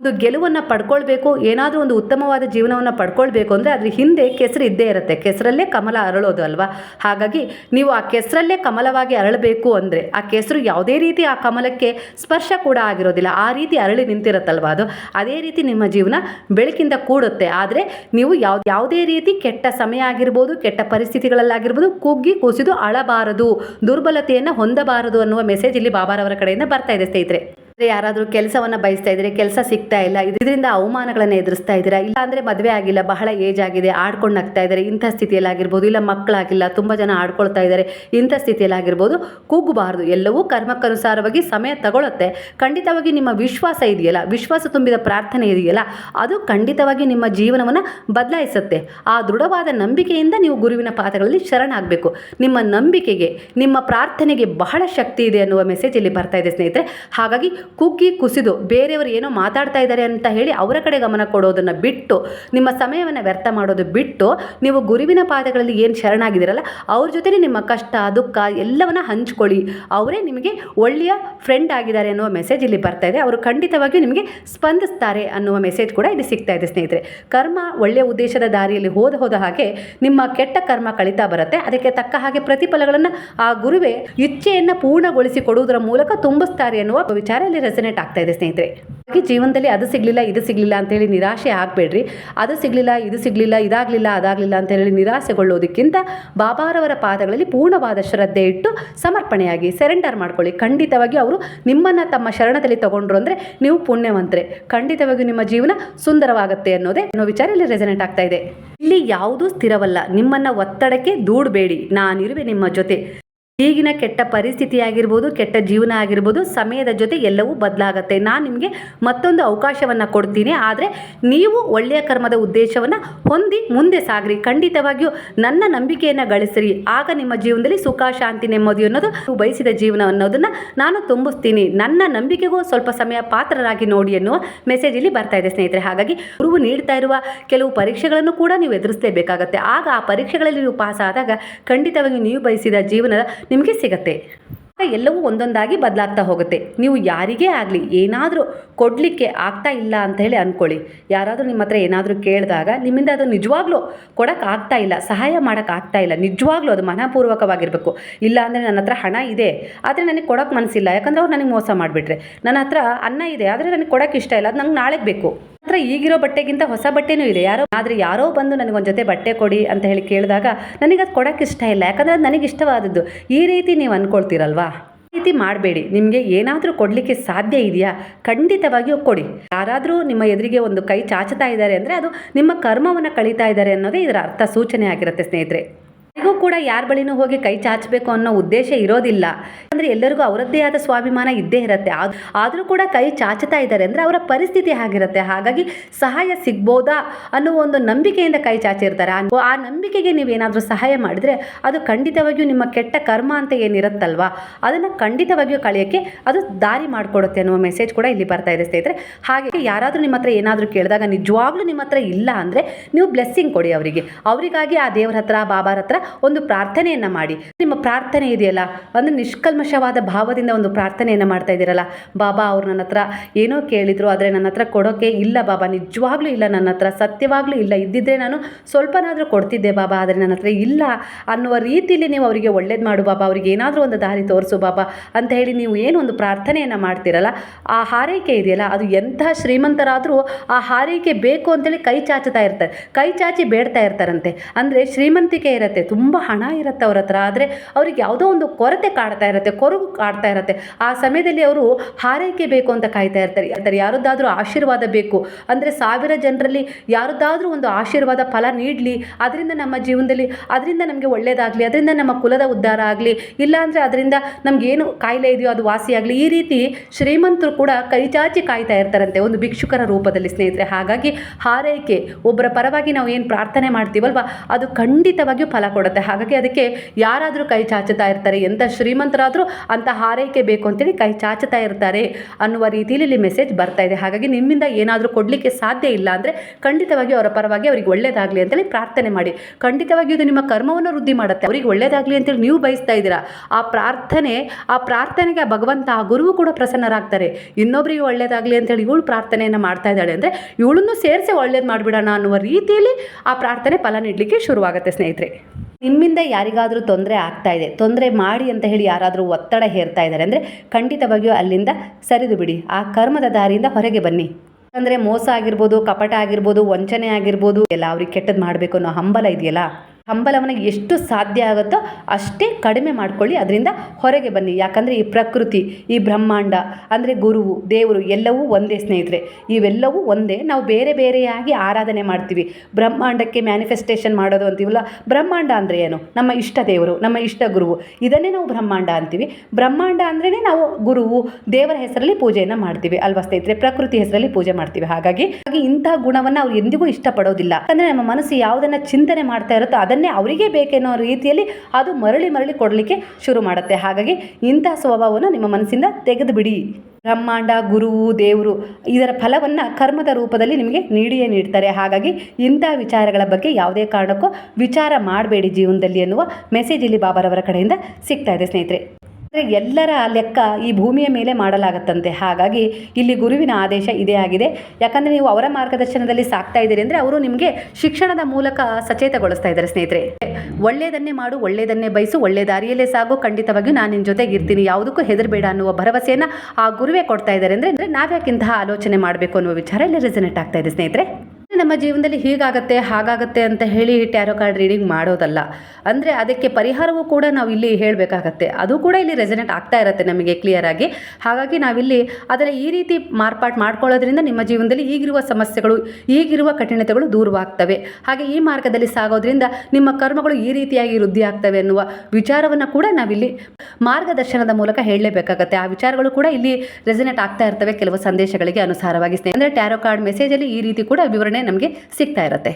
ಒಂದು ಗೆಲುವನ್ನು ಪಡ್ಕೊಳ್ಬೇಕು, ಏನಾದರೂ ಒಂದು ಉತ್ತಮವಾದ ಜೀವನವನ್ನು ಪಡ್ಕೊಳ್ಬೇಕು ಅಂದರೆ ಅದ್ರ ಹಿಂದೆ ಕೆಸರು ಇದ್ದೇ ಇರುತ್ತೆ. ಕೆಸರಲ್ಲೇ ಕಮಲ ಅರಳೋದು ಅಲ್ವಾ? ಹಾಗಾಗಿ ನೀವು ಆ ಕೆಸರಲ್ಲೇ ಕಮಲವಾಗಿ ಅರಳಬೇಕು ಅಂದರೆ ಆ ಕೆಸರು ಯಾವುದೇ ರೀತಿ ಆ ಕಮಲಕ್ಕೆ ಸ್ಪರ್ಶ ಕೂಡ ಆಗಿರೋದಿಲ್ಲ. ಆ ರೀತಿ ಅರಳಿ ನಿಂತಿರುತ್ತಲ್ವ ಅದು? ಅದೇ ರೀತಿ ನಿಮ್ಮ ಜೀವನ ಬೆಳಕಿಂದ ಕೂಡುತ್ತೆ. ಆದರೆ ನೀವು ಯಾವ ಯಾವುದೇ ರೀತಿ ಕೆಟ್ಟ ಸಮಯ ಆಗಿರ್ಬೋದು, ಕೆಟ್ಟ ಪರಿಸ್ಥಿತಿಗಳಲ್ಲಾಗಿರ್ಬೋದು ಕುಗ್ಗಿ ಕುಸಿದು ಅಳಬಾರದು, ದುರ್ಬಲತೆಯನ್ನು ಹೊಂದಬಾರದು ಅನ್ನುವ ಮೆಸೇಜ್ ಇಲ್ಲಿ ಬಾಬಾರವರ ಕಡೆಯಿಂದ ಬರ್ತಾ ಇದೆ ಸ್ನೇಹಿತರೆ. ಯಾರಾದರೂ ಕೆಲಸವನ್ನ ಬಯಸ್ತಾ ಇದ್ರೆ ಕೆಲಸ ಸಿಗ್ತಾ ಇಲ್ಲ. ಇದರಿಂದ ಅವಮಾನಗಳನ್ನ ಎದುರಿಸ್ತಾ ಇದ್ದೀರಾ? ಇಲ್ಲ ಅಂದ್ರೆ ಮದುವೆ ಆಗಿಲ್ಲ, ಬಹಳ ಏಜ್ ಆಗಿದೆ, ಆಡ್ಕೊಂಡು ನಗ್ತಾ ಇದ್ದಾರೆ, ಇಂಥ ಸ್ಥಿತಿಯಲ್ಲಿ ಆಗಿರ್ಬೋದು, ಇಲ್ಲ ಮಕ್ಕಳಾಗಿಲ್ಲ ತುಂಬ ಜನ ಆಡ್ಕೊಳ್ತಾ ಇದ್ದಾರೆ, ಇಂಥ ಸ್ಥಿತಿಯಲ್ಲಿ ಆಗಿರ್ಬೋದು ಕುಗ್ಗಬಾರ್ದು ಎಲ್ಲವೂ ಕರ್ಮಕ್ಕನುಸಾರವಾಗಿ ಸಮಯ ತಗೊಳ್ಳುತ್ತೆ ಖಂಡಿತವಾಗಿ ನಿಮ್ಮ ವಿಶ್ವಾಸ ಇದೆಯಲ್ಲ, ವಿಶ್ವಾಸ ತುಂಬಿದ ಪ್ರಾರ್ಥನೆ ಇದೆಯಲ್ಲ, ಅದು ಖಂಡಿತವಾಗಿ ನಿಮ್ಮ ಜೀವನವನ್ನು ಬದಲಾಯಿಸುತ್ತೆ. ಆ ದೃಢವಾದ ನಂಬಿಕೆಯಿಂದ ನೀವು ಗುರುವಿನ ಪಾತ್ರಗಳಲ್ಲಿ ಶರಣಾಗಬೇಕು. ನಿಮ್ಮ ನಂಬಿಕೆಗೆ, ನಿಮ್ಮ ಪ್ರಾರ್ಥನೆಗೆ ಬಹಳ ಶಕ್ತಿ ಇದೆ ಅನ್ನುವ ಮೆಸೇಜ್ ಇಲ್ಲಿ ಬರ್ತಾ ಇದೆ ಸ್ನೇಹಿತರೆ. ಹಾಗಾಗಿ ಕುಗ್ಗಿ ಕುಸಿದು ಬೇರೆಯವರು ಏನೋ ಮಾತಾಡ್ತಾ ಇದ್ದಾರೆ ಅಂತ ಹೇಳಿ ಅವರ ಕಡೆ ಗಮನ ಕೊಡೋದನ್ನು ಬಿಟ್ಟು, ನಿಮ್ಮ ಸಮಯವನ್ನು ವ್ಯರ್ಥ ಮಾಡೋದು ಬಿಟ್ಟು, ನೀವು ಗುರುವಿನ ಪಾದಗಳಲ್ಲಿ ಏನು ಶರಣಾಗಿದ್ದೀರಲ್ಲ, ಅವ್ರ ಜೊತೆ ನಿಮ್ಮ ಕಷ್ಟ, ದುಃಖ ಎಲ್ಲವನ್ನ ಹಂಚ್ಕೊಳ್ಳಿ. ಅವರೇ ನಿಮಗೆ ಒಳ್ಳೆಯ ಫ್ರೆಂಡ್ ಆಗಿದ್ದಾರೆ ಅನ್ನುವ ಮೆಸೇಜ್ ಇಲ್ಲಿ ಬರ್ತಾ ಇದೆ. ಅವರು ಖಂಡಿತವಾಗಿಯೂ ನಿಮಗೆ ಸ್ಪಂದಿಸ್ತಾರೆ ಅನ್ನುವ ಮೆಸೇಜ್ ಕೂಡ ಇಲ್ಲಿ ಸಿಗ್ತಾ ಇದೆ ಸ್ನೇಹಿತರೆ. ಕರ್ಮ ಒಳ್ಳೆಯ ಉದ್ದೇಶದ ದಾರಿಯಲ್ಲಿ ಹೋದ ಹೋದ ಹಾಗೆ ನಿಮ್ಮ ಕೆಟ್ಟ ಕರ್ಮ ಕಳೀತಾ ಬರುತ್ತೆ. ಅದಕ್ಕೆ ತಕ್ಕ ಹಾಗೆ ಪ್ರತಿಫಲಗಳನ್ನು ಆ ಗುರುವೇ ಇಚ್ಛೆಯನ್ನು ಪೂರ್ಣಗೊಳಿಸಿ ಕೊಡುವುದರ ಮೂಲಕ ತುಂಬಿಸ್ತಾರೆ ಅನ್ನುವ ವಿಚಾರ ಇಲ್ಲಿ ರೆಸನೇಟ್ ಆಗ್ತಾ ಇದೆ, ಸ್ನೇಹಿತರೆ. ಹಾಗೆ ಜೀವನದಲ್ಲಿ ಅದು ಸಿಗಲಿಲ್ಲ, ಇದು ಸಿಗಲಿಲ್ಲ ಅಂತೇಳಿ ನಿರಾಶೆ ಆಗಬೇಡ್ರಿ. ಅದು ಸಿಗಲಿಲ್ಲ, ಇದು ಸಿಗಲಿಲ್ಲ, ಇದಾಗಲಿಲ್ಲ, ಅದಾಗಲಿಲ್ಲ ಅಂತ ಹೇಳಿ ನಿರಾಸೆಗೊಳ್ಳೋದಕ್ಕಿಂತ ಬಾಬಾರವರ ಪಾದಗಳಲ್ಲಿ ಪೂರ್ಣವಾದ ಶ್ರದ್ಧೆ ಇಟ್ಟು ಸಮರ್ಪಣೆಯಾಗಿ ಸೆರೆಂಡರ್ ಮಾಡ್ಕೊಳ್ಳಿ. ಖಂಡಿತವಾಗಿ ಅವರು ನಿಮ್ಮನ್ನು ತಮ್ಮ ಶರಣದಲ್ಲಿ ತಗೊಂಡ್ರು ಅಂದರೆ ನೀವು ಪುಣ್ಯವಂತರೆ. ಖಂಡಿತವಾಗಿಯೂ ನಿಮ್ಮ ಜೀವನ ಸುಂದರವಾಗುತ್ತೆ ಅನ್ನೋದೇ ಅನ್ನೋ ವಿಚಾರ ಇಲ್ಲಿ ರೆಸನೇಟ್ ಆಗ್ತಾ ಇದೆ. ಇಲ್ಲಿ ಯಾವುದೂ ಸ್ಥಿರವಲ್ಲ. ನಿಮ್ಮನ್ನು ಒತ್ತಡಕ್ಕೆ ದೂಡಬೇಡಿ. ನಾನಿರುವೆ ನಿಮ್ಮ ಜೊತೆ. ಈಗಿನ ಕೆಟ್ಟ ಪರಿಸ್ಥಿತಿ ಆಗಿರ್ಬೋದು ಕೆಟ್ಟ ಜೀವನ ಆಗಿರ್ಬೋದು, ಸಮಯದ ಜೊತೆ ಎಲ್ಲವೂ ಬದಲಾಗತ್ತೆ. ನಾನು ನಿಮಗೆ ಮತ್ತೊಂದು ಅವಕಾಶವನ್ನು ಕೊಡ್ತೀನಿ. ಆದರೆ ನೀವು ಒಳ್ಳೆಯ ಕರ್ಮದ ಉದ್ದೇಶವನ್ನು ಹೊಂದಿ ಮುಂದೆ ಸಾಗ್ರಿ. ಖಂಡಿತವಾಗಿಯೂ ನನ್ನ ನಂಬಿಕೆಯನ್ನು ಗಳಿಸ್ರಿ. ಆಗ ನಿಮ್ಮ ಜೀವನದಲ್ಲಿ ಸುಖ, ಶಾಂತಿ, ನೆಮ್ಮದಿ ಅನ್ನೋದು ನೀವು ಬಯಸಿದ ಜೀವನ ಅನ್ನೋದನ್ನು ನಾನು ತುಂಬಿಸ್ತೀನಿ. ನನ್ನ ನಂಬಿಕೆಗೂ ಸ್ವಲ್ಪ ಸಮಯ ಪಾತ್ರರಾಗಿ ನೋಡಿ ಅನ್ನುವ ಮೆಸೇಜ್ ಇಲ್ಲಿ ಬರ್ತಾ ಇದೆ ಸ್ನೇಹಿತರೆ. ಹಾಗಾಗಿ ಗುರುವು ನೀಡ್ತಾ ಇರುವ ಕೆಲವು ಪರೀಕ್ಷೆಗಳನ್ನು ಕೂಡ ನೀವು ಎದುರಿಸಲೇಬೇಕಾಗತ್ತೆ. ಆಗ ಆ ಪರೀಕ್ಷೆಗಳಲ್ಲಿ ನೀವು ಪಾಸ್ ಆದಾಗ ಖಂಡಿತವಾಗಿ ನೀವು ಬಯಸಿದ ಜೀವನ ನಿಮಗೆ ಸಿಗತ್ತೆ. ಎಲ್ಲವೂ ಒಂದೊಂದಾಗಿ ಬದಲಾಗ್ತಾ ಹೋಗುತ್ತೆ. ನೀವು ಯಾರಿಗೇ ಆಗಲಿ, ಏನಾದರೂ ಕೊಡಲಿಕ್ಕೆ ಆಗ್ತಾ ಇಲ್ಲ ಅಂತ ಹೇಳಿ ಅಂದ್ಕೊಳ್ಳಿ ಯಾರಾದರೂ ನಿಮ್ಮ ಹತ್ರ ಏನಾದರೂ ಕೇಳಿದಾಗ ನಿಮ್ಮಿಂದ ಅದು ನಿಜವಾಗ್ಲೂ ಕೊಡೋಕ್ಕೆ ಆಗ್ತಾ ಇಲ್ಲ, ಸಹಾಯ ಮಾಡೋಕ್ಕಾಗ್ತಾ ಇಲ್ಲ. ನಿಜವಾಗ್ಲೂ ಅದು ಮನಪೂರ್ವಕವಾಗಿರಬೇಕು. ಇಲ್ಲ ಅಂದರೆ ನನ್ನ ಹತ್ರ ಹಣ ಇದೆ, ಆದರೆ ನನಗೆ ಕೊಡೋಕ್ಕೆ ಮನಸ್ಸಿಲ್ಲ ಯಾಕಂದ್ರೆ ಅವ್ರು ನನಗೆ ಮೋಸ ಮಾಡಿಬಿಟ್ರೆ. ನನ್ನ ಹತ್ರ ಅನ್ನ ಇದೆ, ಆದರೆ ನನಗೆ ಕೊಡೋಕ್ಕೆ ಇಷ್ಟ ಇಲ್ಲ. ಅದು ನಂಗೆ ನಾಳೆಗೆ ಬೇಕು. ಹತ್ರ ಈಗಿರೋ ಬಟ್ಟೆಗಿಂತ ಹೊಸ ಬಟ್ಟೆನೂ ಇದೆ ಯಾರೋ ಆದರೆ ಯಾರೋ ಬಂದು ನನಗೊಂದು ಜೊತೆ ಬಟ್ಟೆ ಕೊಡಿ ಅಂತ ಹೇಳಿ ಕೇಳಿದಾಗ ನನಗೆ ಅದು ಕೊಡೋಕ್ಕೆ ಇಷ್ಟ ಇಲ್ಲ. ಯಾಕಂದರೆ ಅದು ನನಗೆ ಇಷ್ಟವಾದದ್ದು. ಈ ರೀತಿ ನೀವು ಅಂದ್ಕೊಳ್ತೀರಲ್ವಾ ಈ ರೀತಿ ಮಾಡಬೇಡಿ. ನಿಮಗೆ ಏನಾದರೂ ಕೊಡಲಿಕ್ಕೆ ಸಾಧ್ಯ ಇದೆಯಾ? ಖಂಡಿತವಾಗಿಯೂ ಕೊಡಿ. ಯಾರಾದರೂ ನಿಮ್ಮ ಎದುರಿಗೆ ಒಂದು ಕೈ ಚಾಚುತ್ತಾ ಇದ್ದಾರೆ ಅಂದರೆ ಅದು ನಿಮ್ಮ ಕರ್ಮವನ್ನು ಕಳೀತಾ ಇದ್ದಾರೆ ಅನ್ನೋದೇ ಇದರ ಅರ್ಥ, ಸೂಚನೆ ಆಗಿರುತ್ತೆ ಸ್ನೇಹಿತರೆ. ಯಾರಿಗೂ ಕೂಡ ಯಾರ ಬಳಿನೂ ಹೋಗಿ ಕೈ ಚಾಚಬೇಕು ಅನ್ನೋ ಉದ್ದೇಶ ಇರೋದಿಲ್ಲ. ಅಂದ್ರೆ ಎಲ್ಲರಿಗೂ ಅವರದ್ದೇ ಆದ ಸ್ವಾಭಿಮಾನ ಇದ್ದೇ ಇರುತ್ತೆ. ಆದರೂ ಕೂಡ ಕೈ ಚಾಚುತ್ತಾ ಇದ್ದಾರೆ ಅಂದರೆ ಅವರ ಪರಿಸ್ಥಿತಿ ಆಗಿರುತ್ತೆ ಹಾಗಾಗಿ ಸಹಾಯ ಸಿಗ್ಬೋದಾ ಅನ್ನೋ ಒಂದು ನಂಬಿಕೆಯಿಂದ ಕೈ ಚಾಚಿರ್ತಾರೆ. ಆ ನಂಬಿಕೆಗೆ ನೀವೇನಾದರೂ ಸಹಾಯ ಮಾಡಿದರೆ ಅದು ಖಂಡಿತವಾಗಿಯೂ ನಿಮ್ಮ ಕೆಟ್ಟ ಕರ್ಮ ಅಂತ ಏನಿರುತ್ತಲ್ವಾ? ಅದನ್ನು ಖಂಡಿತವಾಗಿಯೂ ಕಳೆಯೋಕ್ಕೆ ಅದು ದಾರಿ ಮಾಡಿಕೊಡುತ್ತೆ ಅನ್ನುವ ಮೆಸೇಜ್ ಕೂಡ ಇಲ್ಲಿ ಬರ್ತಾ ಇದೆ ಸ್ನೇಹಿತರೆ. ಹಾಗೆ ಯಾರಾದರೂ ನಿಮ್ಮ ಹತ್ರ ಏನಾದರೂ ಕೇಳಿದಾಗ ನಿಜವಾಗ್ಲೂ ನಿಮ್ಮ ಹತ್ರ ಇಲ್ಲ ಅಂದರೆ ನೀವು ಬ್ಲೆಸ್ಸಿಂಗ್ ಕೊಡಿ ಅವರಿಗೆ. ಅವರಿಗಾಗಿ ಆ ದೇವರ ಹತ್ರ ಬಾಬಾರ ಹತ್ರ ಒಂದು ಪ್ರಾರ್ಥನೆಯನ್ನು ಮಾಡಿ. ನಿಮ್ಮ ಪ್ರಾರ್ಥನೆ ಇದೆಯಲ್ಲ? ಒಂದು ನಿಷ್ಕಲ್ಮಶವಾದ ಭಾವದಿಂದ ಒಂದು ಪ್ರಾರ್ಥನೆಯನ್ನು ಮಾಡ್ತಾ ಇದ್ದೀರಲ್ಲ? ಬಾಬಾ ಅವ್ರು ನನ್ನ ಹತ್ರ ಏನೋ ಕೇಳಿದ್ರು, ಆದರೆ ನನ್ನ ಹತ್ರ ಕೊಡೋಕ್ಕೆ ಇಲ್ಲ ಬಾಬಾ. ನಿಜವಾಗ್ಲೂ ಇಲ್ಲ ನನ್ನ ಹತ್ರ, ಸತ್ಯವಾಗ್ಲೂ ಇಲ್ಲ. ಇದ್ದಿದ್ದರೆ ನಾನು ಸ್ವಲ್ಪನಾದರೂ ಕೊಡ್ತಿದ್ದೆ ಬಾಬಾ, ಆದರೆ ನನ್ನ ಹತ್ರ ಇಲ್ಲ ಅನ್ನುವ ರೀತಿಯಲ್ಲಿ ನೀವು ಅವರಿಗೆ ಒಳ್ಳೇದು ಮಾಡು ಬಾಬಾ. ಅವ್ರಿಗೆ ಏನಾದರೂ ಒಂದು ದಾರಿ ತೋರಿಸು ಬಾಬಾ ಅಂತ ಹೇಳಿ ನೀವು ಏನು ಒಂದು ಪ್ರಾರ್ಥನೆಯನ್ನು ಮಾಡ್ತೀರಲ್ಲ? ಆ ಹಾರೈಕೆ ಇದೆಯಲ್ಲ? ಅದು ಎಂಥ ಶ್ರೀಮಂತರಾದರೂ ಆ ಹಾರೈಕೆ ಬೇಕು ಅಂತೇಳಿ ಕೈ ಚಾಚುತ್ತಾ ಇರ್ತಾರೆ. ಕೈ ಚಾಚಿ ಬೇಡ್ತಾ ಇರ್ತಾರಂತೆ. ಅಂದರೆ ಶ್ರೀಮಂತಿಕೆ ಇರುತ್ತೆ. ತುಂಬ ಹಣ ಇರುತ್ತೆ ಅವ್ರ ಹತ್ರ. ಆದರೆ ಅವ್ರಿಗೆ ಯಾವುದೋ ಒಂದು ಕೊರತೆ ಕಾಡ್ತಾ ಇರುತ್ತೆ, ಕೊರಗು ಕಾಡ್ತಾ ಇರುತ್ತೆ. ಆ ಸಮಯದಲ್ಲಿ ಅವರು ಹಾರೈಕೆ ಬೇಕು ಅಂತ ಕಾಯ್ತಾ ಇರ್ತಾರೆ. ಇರ್ತಾರೆ ಯಾರದ್ದಾದರೂ ಆಶೀರ್ವಾದ ಬೇಕು. ಅಂದರೆ ಸಾವಿರ ಜನರಲ್ಲಿ ಯಾರದ್ದಾದರೂ ಒಂದು ಆಶೀರ್ವಾದ ಫಲ ನೀಡಲಿ. ಅದರಿಂದ ನಮ್ಮ ಜೀವನದಲ್ಲಿ, ಅದರಿಂದ ನಮಗೆ ಒಳ್ಳೆಯದಾಗಲಿ ಅದರಿಂದ ನಮ್ಮ ಕುಲದ ಉದ್ಧಾರ ಆಗಲಿ. ಇಲ್ಲಾಂದರೆ ಅದರಿಂದ ನಮಗೇನು ಕಾಯಿಲೆ ಇದೆಯೋ ಅದು ವಾಸಿಯಾಗಲಿ ಈ ರೀತಿ ಶ್ರೀಮಂತರು ಕೂಡ ಕೈಚಾಚಿ ಕಾಯ್ತಾ ಇರ್ತಾರಂತೆ ಒಂದು ಭಿಕ್ಷುಕರ ರೂಪದಲ್ಲಿ ಸ್ನೇಹಿತರೆ. ಹಾಗಾಗಿ ಹಾರೈಕೆ, ಒಬ್ಬರ ಪರವಾಗಿ ನಾವು ಏನು ಪ್ರಾರ್ಥನೆ ಮಾಡ್ತೀವಲ್ವ, ಅದು ಖಂಡಿತವಾಗಿಯೂ ಫಲ ಹಾಗಾಗಿ ಅದಕ್ಕೆ ಯಾರಾದರೂ ಕೈ ಚಾಚುತ್ತಾ ಇರ್ತಾರೆ ಎಂಥ ಶ್ರೀಮಂತರಾದರೂ ಅಂತ ಹಾರೈಕೆ ಬೇಕು ಅಂತೇಳಿ ಕೈ ಚಾಚುತ್ತಾ ಇರ್ತಾರೆ ಅನ್ನುವ ರೀತಿಯಲ್ಲಿ ಇಲ್ಲಿ ಮೆಸೇಜ್ ಬರ್ತಾ ಇದೆ. ಹಾಗಾಗಿ ನಿಮ್ಮಿಂದ ಏನಾದರೂ ಕೊಡಲಿಕ್ಕೆ ಸಾಧ್ಯ ಇಲ್ಲ ಅಂದರೆ ಖಂಡಿತವಾಗಿ ಅವರ ಪರವಾಗಿ ಅವರಿಗೆ ಒಳ್ಳೇದಾಗಲಿ ಅಂತೇಳಿ ಪ್ರಾರ್ಥನೆ ಮಾಡಿ. ಖಂಡಿತವಾಗಿ ಇದು ನಿಮ್ಮ ಕರ್ಮವನ್ನು ವೃದ್ಧಿ ಮಾಡುತ್ತೆ. ಅವರಿಗೆ ಒಳ್ಳೇದಾಗಲಿ ಅಂತೇಳಿ ನೀವು ಬಯಸ್ತಾ ಇದ್ದೀರಾ? ಆ ಪ್ರಾರ್ಥನೆ, ಆ ಪ್ರಾರ್ಥನೆಗೆ ಭಗವಂತ, ಆ ಗುರುವು ಕೂಡ ಪ್ರಸನ್ನರಾಗ್ತಾರೆ. ಇನ್ನೊಬ್ಬರಿಗೆ ಒಳ್ಳೇದಾಗಲಿ ಅಂತೇಳಿ ಇವಳು ಪ್ರಾರ್ಥನೆಯನ್ನು ಮಾಡ್ತಾ ಇದ್ದಾಳೆ ಅಂದರೆ ಇವಳನ್ನು ಸೇರಿಸಿ ಒಳ್ಳೇದು ಮಾಡಿಬಿಡೋಣ ಅನ್ನುವ ರೀತಿಯಲ್ಲಿ ಆ ಪ್ರಾರ್ಥನೆ ಫಲ ನೀಡಲಿಕ್ಕೆ ಶುರುವಾಗುತ್ತೆ ಸ್ನೇಹಿತರೆ. ನಿಮ್ಮಿಂದ ಯಾರಿಗಾದರೂ ತೊಂದರೆ ಆಗ್ತಾ ಇದೆ, ತೊಂದರೆ ಮಾಡಿ ಅಂತ ಹೇಳಿ ಯಾರಾದರೂ ಒತ್ತಡ ಹೇರ್ತಾ ಇದ್ದಾರೆ ಅಂದರೆ ಖಂಡಿತವಾಗಿಯೂ ಅಲ್ಲಿಂದ ಸರಿದು ಬಿಡಿ, ಆ ಕರ್ಮದ ದಾರಿಯಿಂದ ಹೊರಗೆ ಬನ್ನಿ. ಅಂದರೆ ಮೋಸ ಆಗಿರ್ಬೋದು, ಕಪಟ ಆಗಿರ್ಬೋದು, ವಂಚನೆ ಆಗಿರ್ಬೋದು ಎಲ್ಲ ಅವ್ರಿಗೆ ಕೆಟ್ಟದ್ದು ಮಾಡಬೇಕು ಅನ್ನೋ ಹಂಬಲ ಇದೆಯಲ್ಲ? ಹಂಬಲವನ್ನು ಎಷ್ಟು ಸಾಧ್ಯ ಆಗುತ್ತೋ ಅಷ್ಟೇ ಕಡಿಮೆ ಮಾಡ್ಕೊಳ್ಳಿ, ಅದರಿಂದ ಹೊರಗೆ ಬನ್ನಿ. ಯಾಕಂದರೆ ಈ ಪ್ರಕೃತಿ, ಈ ಬ್ರಹ್ಮಾಂಡ, ಅಂದರೆ ಗುರುವು, ದೇವರು ಎಲ್ಲವೂ ಒಂದೇ ಸ್ನೇಹಿತರೆ. ಇವೆಲ್ಲವೂ ಒಂದೇ. ನಾವು ಬೇರೆ ಬೇರೆಯಾಗಿ ಆರಾಧನೆ ಮಾಡ್ತೀವಿ. ಬ್ರಹ್ಮಾಂಡಕ್ಕೆ ಮ್ಯಾನಿಫೆಸ್ಟೇಷನ್ ಮಾಡೋದು ಅಂತೀವಲ್ಲ, ಬ್ರಹ್ಮಾಂಡ ಅಂದರೆ ಏನು? ನಮ್ಮ ಇಷ್ಟ ದೇವರು, ನಮ್ಮ ಇಷ್ಟ ಗುರುವು. ಇದನ್ನೇ ನಾವು ಬ್ರಹ್ಮಾಂಡ ಅಂತೀವಿ. ಬ್ರಹ್ಮಾಂಡ ಅಂದ್ರೇ ನಾವು ಗುರುವು, ದೇವರ ಹೆಸರಲ್ಲಿ ಪೂಜೆಯನ್ನು ಮಾಡ್ತೀವಿ. ಅಲ್ವಾ ಸ್ನೇಹಿತರೆ? ಪ್ರಕೃತಿ ಹೆಸರಲ್ಲಿ ಪೂಜೆ ಮಾಡ್ತೀವಿ. ಹಾಗಾಗಿ, ಹಾಗೆ ಇಂತಹ ಗುಣವನ್ನು ಅವ್ರು ಎಂದಿಗೂ ಇಷ್ಟಪಡೋದಿಲ್ಲ. ಅಂದರೆ ನಮ್ಮ ಮನಸ್ಸು ಯಾವುದನ್ನು ಚಿಂತನೆ ಮಾಡ್ತಾ ಇರುತ್ತೋ ಅದನ್ನೇ ಅವರಿಗೆ ಬೇಕೆನ್ನೋ ರೀತಿಯಲ್ಲಿ ಅದು ಮರಳಿ ಮರಳಿ ಕೊಡಲಿಕ್ಕೆ ಶುರು ಮಾಡುತ್ತೆ. ಹಾಗಾಗಿ ಇಂತಹ ಸ್ವಭಾವವನ್ನು ನಿಮ್ಮ ಮನಸ್ಸಿಂದ ತೆಗೆದು ಬಿಡಿ ಬ್ರಹ್ಮಾಂಡ ಗುರುವು ದೇವರು ಇದರ ಫಲವನ್ನು ಕರ್ಮದ ರೂಪದಲ್ಲಿ ನಿಮಗೆ ನೀಡಿಯೇ ನೀಡ್ತಾರೆ. ಹಾಗಾಗಿ ಇಂಥ ವಿಚಾರಗಳ ಬಗ್ಗೆ ಯಾವುದೇ ಕಾರಣಕ್ಕೂ ವಿಚಾರ ಮಾಡಬೇಡಿ ಜೀವನದಲ್ಲಿ ಎನ್ನುವ ಮೆಸೇಜ್ ಇಲ್ಲಿ ಬಾಬಾರವರ ಕಡೆಯಿಂದ ಸಿಗ್ತಾ ಇದೆ ಸ್ನೇಹಿತರೆ. ಎಲ್ಲರ ಲೆಕ್ಕ ಈ ಭೂಮಿಯ ಮೇಲೆ ಮಾಡಲಾಗತ್ತಂತೆ. ಹಾಗಾಗಿ ಇಲ್ಲಿ ಗುರುವಿನ ಆದೇಶ ಇದೇ ಆಗಿದೆ. ಯಾಕಂದರೆ ನೀವು ಅವರ ಮಾರ್ಗದರ್ಶನದಲ್ಲಿ ಸಾಕ್ತಾ ಇದ್ದೀರಿ ಅಂದರೆ ಅವರು ನಿಮಗೆ ಶಿಕ್ಷಣದ ಮೂಲಕ ಸಚೇತಗೊಳಿಸ್ತಾ ಇದ್ದಾರೆ ಸ್ನೇಹಿತರೆ. ಒಳ್ಳೆಯದನ್ನೇ ಮಾಡು ಒಳ್ಳೆಯದನ್ನೇ ಬಯಸು, ಒಳ್ಳೆ ದಾರಿಯಲ್ಲೇ ಸಾಗು. ಖಂಡಿತವಾಗಿಯೂ ನಾನು ನಿನ್ನ ಜೊತೆಗೆ ಇರ್ತೀನಿ. ಯಾವುದಕ್ಕೂ ಹೆದರಬೇಡ ಅನ್ನುವ ಭರವಸೆಯನ್ನು ಆ ಗುರುವೇ ಕೊಡ್ತಾ ಇದ್ದಾರೆ ಅಂದರೆ ಅಂದರೆ ನಾವ್ಯಾಕಿಂತಹ ಆಲೋಚನೆ ಮಾಡಬೇಕು ಅನ್ನುವ ವಿಚಾರ ಇಲ್ಲಿ ರೆಸನೇಟ್ ಆಗ್ತಾ ಇದೆ ಸ್ನೇಹಿತರೆ. ನಮ್ಮ ಜೀವನದಲ್ಲಿ ಹೀಗಾಗತ್ತೆ, ಹಾಗಾಗತ್ತೆ ಅಂತ ಹೇಳಿ ಟ್ಯಾರೋ ಕಾರ್ಡ್ ರೀಡಿಂಗ್ ಮಾಡೋದಲ್ಲ. ಅಂದರೆ ಅದಕ್ಕೆ ಪರಿಹಾರವೂ ಕೂಡ ನಾವು ಇಲ್ಲಿ ಹೇಳಬೇಕಾಗತ್ತೆ. ಅದು ಕೂಡ ಇಲ್ಲಿ ರೆಸನೇಟ್ ಆಗ್ತಾ ಇರುತ್ತೆ ನಮಗೆ ಕ್ಲಿಯರ್ ಆಗಿ. ಹಾಗಾಗಿ ನಾವಿಲ್ಲಿ ಅದರ ಈ ರೀತಿ ಮಾರ್ಪಾಟ್ ಮಾಡ್ಕೊಳ್ಳೋದ್ರಿಂದ ನಿಮ್ಮ ಜೀವನದಲ್ಲಿ ಈಗಿರುವ ಸಮಸ್ಯೆಗಳು, ಈಗಿರುವ ಕಠಿಣತೆಗಳು ದೂರವಾಗ್ತವೆ. ಹಾಗೆ ಈ ಮಾರ್ಗದಲ್ಲಿ ಸಾಗೋದ್ರಿಂದ ನಿಮ್ಮ ಕರ್ಮಗಳು ಈ ರೀತಿಯಾಗಿ ವೃದ್ಧಿ ಆಗ್ತವೆ ಅನ್ನುವ ವಿಚಾರವನ್ನು ಕೂಡ ನಾವಿಲ್ಲಿ ಮಾರ್ಗದರ್ಶನದ ಮೂಲಕ ಹೇಳಲೇಬೇಕಾಗತ್ತೆ. ಆ ವಿಚಾರಗಳು ಕೂಡ ಇಲ್ಲಿ ರೆಸನೇಟ್ ಆಗ್ತಾ ಇರ್ತವೆ ಕೆಲವು ಸಂದೇಶಗಳಿಗೆ ಅನುಸಾರವಾಗಿ ಅಂದರೆ ಟ್ಯಾರೋ ಕಾರ್ಡ್ ಮೆಸೇಜಲ್ಲಿ ಈ ರೀತಿ ಕೂಡ ವಿವರಣೆ ನಮಗೆ ಸಿಗ್ತಾ ಇರುತ್ತೆ.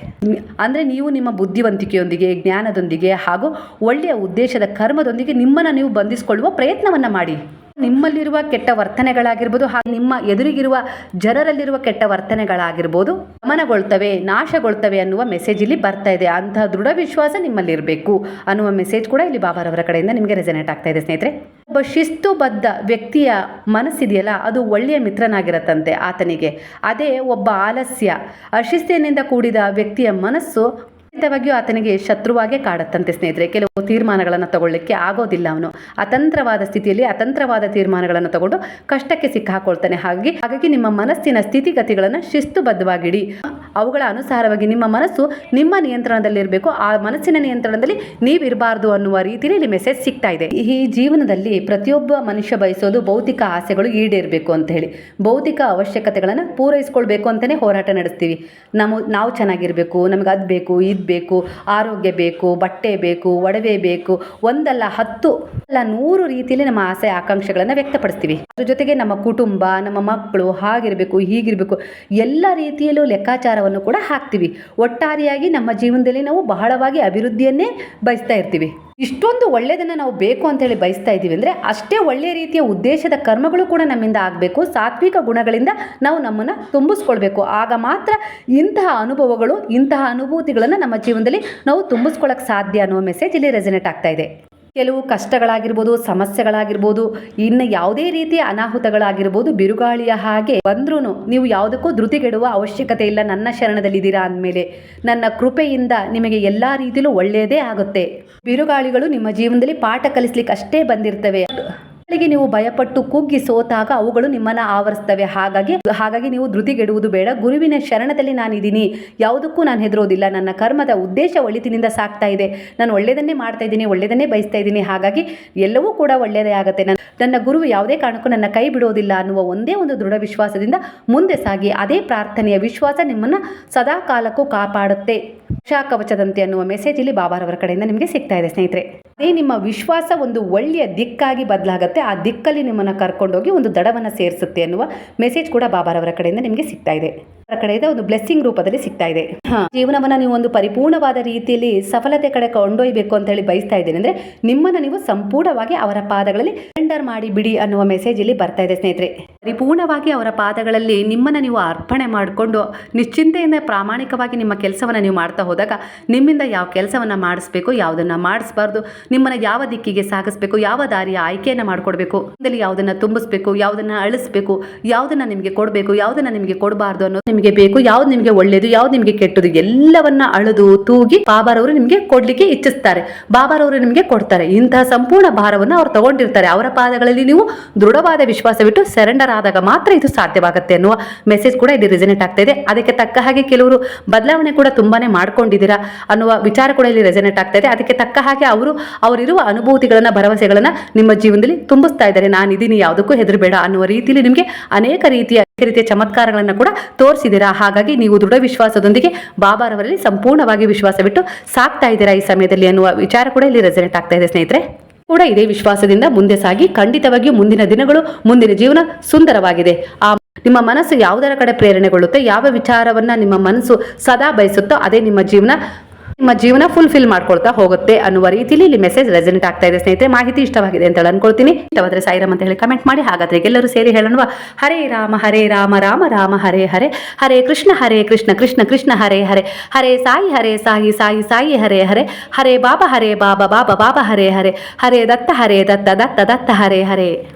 ಅಂದರೆ ನೀವು ನಿಮ್ಮ ಬುದ್ಧಿವಂತಿಕೆಯೊಂದಿಗೆ, ಜ್ಞಾನದೊಂದಿಗೆ ಹಾಗೂ ಒಳ್ಳೆಯ ಉದ್ದೇಶದ ಕರ್ಮದೊಂದಿಗೆ ನಿಮ್ಮನ್ನು ನೀವು ಬಂಧಿಸಿಕೊಳ್ಳುವ ಪ್ರಯತ್ನವನ್ನು ಮಾಡಿ. ನಿಮ್ಮಲ್ಲಿರುವ ಕೆಟ್ಟ ವರ್ತನೆಗಳಾಗಿರ್ಬೋದು ಹಾಗೆ ನಿಮ್ಮ ಎದುರಿಗಿರುವ ಜನರಲ್ಲಿರುವ ಕೆಟ್ಟ ವರ್ತನೆಗಳಾಗಿರ್ಬೋದು ಗಮನಗೊಳ್ತವೆ ನಾಶಗೊಳ್ತವೆ ಅನ್ನುವ ಮೆಸೇಜ್ ಇಲ್ಲಿ ಬರ್ತಾ ಇದೆ. ಅಂತಹ ದೃಢ ವಿಶ್ವಾಸ ನಿಮ್ಮಲ್ಲಿರಬೇಕು ಅನ್ನುವ ಮೆಸೇಜ್ ಕೂಡ ಇಲ್ಲಿ ಬಾಬಾರವರ ಕಡೆಯಿಂದ ನಿಮಗೆ ರೆಸನೇಟ್ ಆಗ್ತಾ ಇದೆ ಸ್ನೇಹಿತರೆ. ಒಬ್ಬ ಶಿಸ್ತುಬದ್ಧ ವ್ಯಕ್ತಿಯ ಮನಸ್ಸಿದೆಯಲ್ಲ, ಅದು ಒಳ್ಳೆಯ ಮಿತ್ರನಾಗಿರತ್ತಂತೆ ಆತನಿಗೆ. ಅದೇ ಒಬ್ಬ ಆಲಸ್ಯ, ಅಶಿಸ್ತಿನಿಂದ ಕೂಡಿದ ವ್ಯಕ್ತಿಯ ಮನಸ್ಸು ಖಂಡಿತವಾಗಿಯೂ ಆತನಿಗೆ ಶತ್ರುವಾಗೇ ಕಾಡತ್ತಂತೆ ಸ್ನೇಹಿತರೆ. ಕೆಲವು ತೀರ್ಮಾನಗಳನ್ನು ತಗೊಳ್ಳಿಕ್ಕೆ ಆಗೋದಿಲ್ಲ ಅವನು. ಅತಂತ್ರವಾದ ಸ್ಥಿತಿಯಲ್ಲಿ ಅತಂತ್ರವಾದ ತೀರ್ಮಾನಗಳನ್ನು ತಗೊಂಡು ಕಷ್ಟಕ್ಕೆ ಸಿಕ್ಕಾಕೊಳ್ತಾನೆ. ಹಾಗಾಗಿ ಹಾಗಾಗಿ ನಿಮ್ಮ ಮನಸ್ಸಿನ ಸ್ಥಿತಿಗತಿಗಳನ್ನು ಶಿಸ್ತುಬದ್ಧವಾಗಿಡಿ. ಅವುಗಳ ಅನುಸಾರವಾಗಿ ನಿಮ್ಮ ಮನಸ್ಸು ನಿಮ್ಮ ನಿಯಂತ್ರಣದಲ್ಲಿರಬೇಕು. ಆ ಮನಸ್ಸಿನ ನಿಯಂತ್ರಣದಲ್ಲಿ ನೀವಿರಬಾರ್ದು ಅನ್ನುವ ರೀತಿಯಲ್ಲಿ ಇಲ್ಲಿ ಮೆಸೇಜ್ ಸಿಗ್ತಾ ಇದೆ. ಈ ಜೀವನದಲ್ಲಿ ಪ್ರತಿಯೊಬ್ಬ ಮನುಷ್ಯ ಬಯಸೋದು ಭೌತಿಕ ಆಸೆಗಳು ಈಡೇರಬೇಕು ಅಂತ ಹೇಳಿ. ಭೌತಿಕ ಅವಶ್ಯಕತೆಗಳನ್ನು ಪೂರೈಸ್ಕೊಳ್ಬೇಕು ಅಂತಲೇ ಹೋರಾಟ ನಡೆಸ್ತೀವಿ. ನಮ್ಮ ನಾವು ಚೆನ್ನಾಗಿರಬೇಕು, ನಮಗೆ ಅದು ಬೇಕು, ಇದು ಬೇಕು, ಆರೋಗ್ಯ ಬೇಕು, ಬಟ್ಟೆ ಬೇಕು, ಒಡವೆ ಬೇಕು, ಒಂದಲ್ಲ ಹತ್ತು ಅಲ್ಲ ನೂರು ರೀತಿಯಲ್ಲಿ ನಮ್ಮ ಆಸೆ ಆಕಾಂಕ್ಷೆಗಳನ್ನು ವ್ಯಕ್ತಪಡಿಸ್ತೀವಿ. ಅದ್ರ ಜೊತೆಗೆ ನಮ್ಮ ಕುಟುಂಬ, ನಮ್ಮ ಮಕ್ಕಳು ಹಾಗಿರಬೇಕು, ಹೀಗಿರಬೇಕು, ಎಲ್ಲ ರೀತಿಯಲ್ಲೂ ಲೆಕ್ಕಾಚಾರವನ್ನು ಕೂಡ ಹಾಕ್ತೀವಿ. ಒಟ್ಟಾರೆಯಾಗಿ ನಮ್ಮ ಜೀವನದಲ್ಲಿ ನಾವು ಬಹಳವಾಗಿ ಅಭಿವೃದ್ಧಿಯನ್ನೇ ಬಯಸ್ತಾ ಇರ್ತೀವಿ. ಇಷ್ಟೊಂದು ಒಳ್ಳೆಯದನ್ನು ನಾವು ಬೇಕು ಅಂತೇಳಿ ಬಯಸ್ತಾ ಇದ್ದೀವಿ ಅಂದರೆ ಅಷ್ಟೇ ಒಳ್ಳೆಯ ರೀತಿಯ ಉದ್ದೇಶದ ಕರ್ಮಗಳು ಕೂಡ ನಮ್ಮಿಂದ ಆಗಬೇಕು. ಸಾತ್ವಿಕ ಗುಣಗಳಿಂದ ನಾವು ನಮ್ಮನ್ನು ತುಂಬಿಸ್ಕೊಳ್ಬೇಕು. ಆಗ ಮಾತ್ರ ಇಂತಹ ಅನುಭವಗಳು, ಇಂತಹ ಅನುಭೂತಿಗಳನ್ನು ನಮ್ಮ ಜೀವನದಲ್ಲಿ ನಾವು ತುಂಬಿಸ್ಕೊಳ್ಳೋಕ್ಕೆ ಸಾಧ್ಯ ಅನ್ನೋ ಮೆಸೇಜ್ ಇಲ್ಲಿ ರೆಸನೇಟ್ ಆಗ್ತಾ ಇದೆ. ಕೆಲವು ಕಷ್ಟಗಳಾಗಿರ್ಬೋದು, ಸಮಸ್ಯೆಗಳಾಗಿರ್ಬೋದು, ಇನ್ನು ಯಾವುದೇ ರೀತಿಯ ಅನಾಹುತಗಳಾಗಿರ್ಬೋದು, ಬಿರುಗಾಳಿಯ ಹಾಗೆ ಬಂದ್ರೂ ನೀವು ಯಾವುದಕ್ಕೂ ಧೃತಿಗೆಡುವ ಅವಶ್ಯಕತೆ ಇಲ್ಲ. ನನ್ನ ಶರಣದಲ್ಲಿದ್ದೀರಾ ಅಂದಮೇಲೆ ನನ್ನ ಕೃಪೆಯಿಂದ ನಿಮಗೆ ಎಲ್ಲ ರೀತಿಯಲ್ಲೂ ಒಳ್ಳೆಯದೇ ಆಗುತ್ತೆ. ಬಿರುಗಾಳಿಗಳು ನಿಮ್ಮ ಜೀವನದಲ್ಲಿ ಪಾಠ ಕಲಿಸ್ಲಿಕ್ಕೆ ಅಷ್ಟೇ ಬಂದಿರ್ತವೆ. ಗಳಿಗೆ ನೀವು ಭಯಪಟ್ಟು ಕುಗ್ಗಿ ಸೋತಾಗ ಅವುಗಳು ನಿಮ್ಮನ್ನ ಆವರಿಸ್ತವೆ. ಹಾಗಾಗಿ ಹಾಗಾಗಿ ನೀವು ಧೃತಿಗೆಡುವುದು ಬೇಡ. ಗುರುವಿನ ಶರಣದಲ್ಲಿ ನಾನಿದ್ದೀನಿ. ಯಾವುದಕ್ಕೂ ನಾನು ಹೆದರೋದಿಲ್ಲ. ನನ್ನ ಕರ್ಮದ ಉದ್ದೇಶ ಒಳಿತಿನಿಂದ ಸಾಕ್ತಾ ಇದೆ. ನಾನು ಒಳ್ಳೆಯದನ್ನೇ ಮಾಡ್ತಾ ಇದ್ದೀನಿ, ಒಳ್ಳೆಯದನ್ನೇ ಬಯಸ್ತಾ ಇದ್ದೀನಿ. ಹಾಗಾಗಿ ಎಲ್ಲವೂ ಕೂಡ ಒಳ್ಳೆಯದೇ ಆಗುತ್ತೆ. ನನ್ನ ಗುರು ಯಾವುದೇ ಕಾರಣಕ್ಕೂ ನನ್ನ ಕೈ ಬಿಡೋದಿಲ್ಲ ಅನ್ನುವ ಒಂದೇ ಒಂದು ದೃಢ ವಿಶ್ವಾಸದಿಂದ ಮುಂದೆ ಸಾಗಿ, ಅದೇ ಪ್ರಾರ್ಥನೆಯ ವಿಶ್ವಾಸ ನಿಮ್ಮನ್ನು ಸದಾ ಕಾಲಕ್ಕೂ ಕಾಪಾಡುತ್ತೆ. ಕವಚದಂತೆ ಅನ್ನುವ ಮೆಸೇಜ್ ಇಲ್ಲಿ ಬಾಬಾರವರ ಕಡೆಯಿಂದ ನಿಮಗೆ ಸಿಗ್ತಾ ಇದೆ ಸ್ನೇಹಿತರೆ. ಅದೇ ನಿಮ್ಮ ವಿಶ್ವಾಸ ಒಂದು ಒಳ್ಳೆಯ ದಿಕ್ಕಾಗಿ ಬದಲಾಗುತ್ತೆ, ಆ ದಿಕ್ಕಲ್ಲಿ ನಿಮ್ಮನ್ನು ಕರ್ಕೊಂಡೋಗಿ ಒಂದು ದಡವನ್ನು ಸೇರಿಸುತ್ತೆ ಅನ್ನುವ ಮೆಸೇಜ್ ಕೂಡ ಬಾಬಾರವರ ಕಡೆಯಿಂದ ನಿಮಗೆ ಸಿಗ್ತಾ ಇದೆ. ಕಡೆಯಿಂದ ಒಂದು ಬ್ಲೆಸ್ಸಿಂಗ್ ರೂಪದಲ್ಲಿ ಸಿಗ್ತಾ ಇದೆ. ಜೀವನವನ್ನ ನೀವು ಒಂದು ಪರಿಪೂರ್ಣವಾದ ರೀತಿಯಲ್ಲಿ ಸಫಲತೆ ಕಡೆ ಕೊಂಡೊಯ್ಯಬೇಕು ಅಂತ ಹೇಳಿ ಬಯಸ್ತಾ ಇದ್ದೀನಿ. ಅಂದ್ರೆ ನಿಮ್ಮನ್ನ ನೀವು ಸಂಪೂರ್ಣವಾಗಿ ಅವರ ಪಾದಗಳಲ್ಲಿ ಸರೆಂಡರ್ ಮಾಡಿ ಬಿಡಿ ಅನ್ನುವ ಮೆಸೇಜ್ ಇಲ್ಲಿ ಬರ್ತಾ ಇದೆ ಸ್ನೇಹಿತರೆ. ಪರಿಪೂರ್ಣವಾಗಿ ಅವರ ಪಾದಗಳಲ್ಲಿ ನಿಮ್ಮನ್ನ ನೀವು ಅರ್ಪಣೆ ಮಾಡಿಕೊಂಡು ನಿಶ್ಚಿಂತೆಯಿಂದ ಪ್ರಾಮಾಣಿಕವಾಗಿ ನಿಮ್ಮ ಕೆಲಸವನ್ನ ನೀವು ಮಾಡ್ತಾ ಹೋದಾಗ ನಿಮ್ಮಿಂದ ಯಾವ ಕೆಲಸವನ್ನ ಮಾಡಿಸ್ಬೇಕು, ಯಾವುದನ್ನು ಮಾಡಿಸ್ಬಾರ್ದು, ನಿಮ್ಮನ್ನ ಯಾವ ದಿಕ್ಕಿಗೆ ಸಾಗಿಸ್ಬೇಕು, ಯಾವ ದಾರಿಯ ಆಯ್ಕೆಯನ್ನ ಮಾಡಿಕೊಡ್ಬೇಕು ಯಾವುದನ್ನ ತುಂಬಿಸ್ಬೇಕು, ಯಾವುದನ್ನು ಅಳಿಸ್ಬೇಕು, ಯಾವುದನ್ನು ನಿಮಗೆ ಕೊಡಬೇಕು, ಯಾವುದನ್ನ ನಿಮಗೆ ಕೊಡಬಾರ್ದು ಅನ್ನೋದು ನಿಮಗೆ ನಿಮಗೆ ಬೇಕು, ಯಾವ್ದು ನಿಮಗೆ ಒಳ್ಳೇದು, ಯಾವ್ದು ನಿಮಗೆ ಕೆಟ್ಟದು, ಎಲ್ಲವನ್ನ ಅಳೆದು ತೂಗಿ ಬಾಬಾರವರು ನಿಮಗೆ ಕೊಡ್ಲಿಕ್ಕೆ ಇಚ್ಛಿಸ್ತಾರೆ. ಬಾಬಾರವರು ನಿಮಗೆ ಕೊಡ್ತಾರೆ. ಇಂತಹ ಸಂಪೂರ್ಣ ಭಾರವನ್ನು ಅವ್ರು ತಗೊಂಡಿರ್ತಾರೆ. ಅವರ ಪಾದಗಳಲ್ಲಿ ನೀವು ದೃಢವಾದ ವಿಶ್ವಾಸವಿಟ್ಟು ಸೆರೆಂಡರ್ ಆದಾಗ ಮಾತ್ರ ಇದು ಸಾಧ್ಯವಾಗುತ್ತೆ ಅನ್ನುವ ಮೆಸೇಜ್ ಕೂಡ ಇಲ್ಲಿ ರೆಸನೇಟ್ ಆಗ್ತಾ ಇದೆ. ಅದಕ್ಕೆ ತಕ್ಕ ಹಾಗೆ ಕೆಲವರು ಬದಲಾವಣೆ ಕೂಡ ತುಂಬಾನೇ ಮಾಡ್ಕೊಂಡಿದ್ದೀರಾ ಅನ್ನುವ ವಿಚಾರ ಕೂಡ ಇಲ್ಲಿ ರೆಸನೇಟ್ ಆಗ್ತಾ ಇದೆ. ಅದಕ್ಕೆ ತಕ್ಕ ಹಾಗೆ ಅವರು, ಅವರಿರುವ ಅನುಭೂತಿಗಳನ್ನ, ಭರವಸೆಗಳನ್ನ ನಿಮ್ಮ ಜೀವನದಲ್ಲಿ ತುಂಬಿಸ್ತಾ ಇದ್ದಾರೆ. ನಾನು ಯಾವುದಕ್ಕೂ ಹೆದರಬೇಡ ಅನ್ನುವ ರೀತಿಯಲ್ಲಿ ನಿಮಗೆ ಅನೇಕ ರೀತಿಯ ರೀತಿಯ ಚಮತ್ಕಾರಗಳನ್ನು ಕೂಡ ತೋರಿಸಿದ್ದೀರಾ? ಹಾಗಾಗಿ ನೀವು ದೃಢ ವಿಶ್ವಾಸದೊಂದಿಗೆ ಬಾಬಾರವರಲ್ಲಿ ಸಂಪೂರ್ಣವಾಗಿ ವಿಶ್ವಾಸ ಬಿಟ್ಟು ಸಾಕ್ತಾ ಇದ್ದೀರಾ ಈ ಸಮಯದಲ್ಲಿ ಅನ್ನುವ ವಿಚಾರ ಕೂಡ ಇಲ್ಲಿ ರೆಸಿಡೆಂಟ್ ಆಗ್ತಾ ಇದೆ ಸ್ನೇಹಿತರೆ. ಕೂಡ ಇದೇ ವಿಶ್ವಾಸದಿಂದ ಮುಂದೆ ಸಾಗಿ ಖಂಡಿತವಾಗಿಯೂ ಮುಂದಿನ ದಿನಗಳು, ಮುಂದಿನ ಜೀವನ ಸುಂದರವಾಗಿದೆ. ಆ ನಿಮ್ಮ ಮನಸ್ಸು ಯಾವುದರ ಕಡೆ ಪ್ರೇರಣೆಗೊಳ್ಳುತ್ತೆ, ಯಾವ ವಿಚಾರವನ್ನ ನಿಮ್ಮ ಮನಸ್ಸು ಸದಾ ಬಯಸುತ್ತೋ ಅದೇ ನಿಮ್ಮ ಜೀವನ ನಿಮ್ಮ ಜೀವನ ಫುಲ್ಫಿಲ್ ಮಾಡ್ಕೊಳ್ತಾ ಹೋಗುತ್ತೆ ಅನ್ನುವ ರೀತಿಯಲ್ಲಿ ಇಲ್ಲಿ ಮೆಸೇಜ್ ರೆಸೆಂಟ್ ಆಗ್ತಾ ಇದೆ. ಸ್ನೇಹಿತರೆ, ಮಾಹಿತಿ ಇಷ್ಟವಾಗಿದೆ ಅಂತ ಹೇಳಿ ಅನ್ಕೊಳ್ತೀನಿ. ಇಷ್ಟವಾದ್ರೆ ಸಾಯಿರಾಮ್ ಅಂತ ಹೇಳಿ ಕಮೆಂಟ್ ಮಾಡಿ. ಹಾಗಾದ್ರೆ ಎಲ್ಲರೂ ಸೇರಿ ಹೇಳೋಣ ಹರೇ ರಾಮ ಹರೇ ರಾಮ ರಾಮ ರಾಮ, ಹರೇ ಹರೇ. ಹರೇ ಕೃಷ್ಣ ಹರೇ ಕೃಷ್ಣ ಕೃಷ್ಣ ಕೃಷ್ಣ, ಹರೇ ಹರೇ. ಹರೇ ಸಾಯಿ ಹರೇ ಸಾಯಿ ಸಾಯಿ ಸಾಯಿ, ಹರೇ ಹರೇ. ಹರೇ ಬಾಬಾ ಹರೇ ಬಾಬಾ ಬಾಬಾ ಬಾಬಾ, ಹರೇ ಹರೇ. ಹರೇ ದತ್ತ ಹರೇ ದತ್ತ ದತ್ತ ದತ್ತ, ಹರೇ ಹರೇ.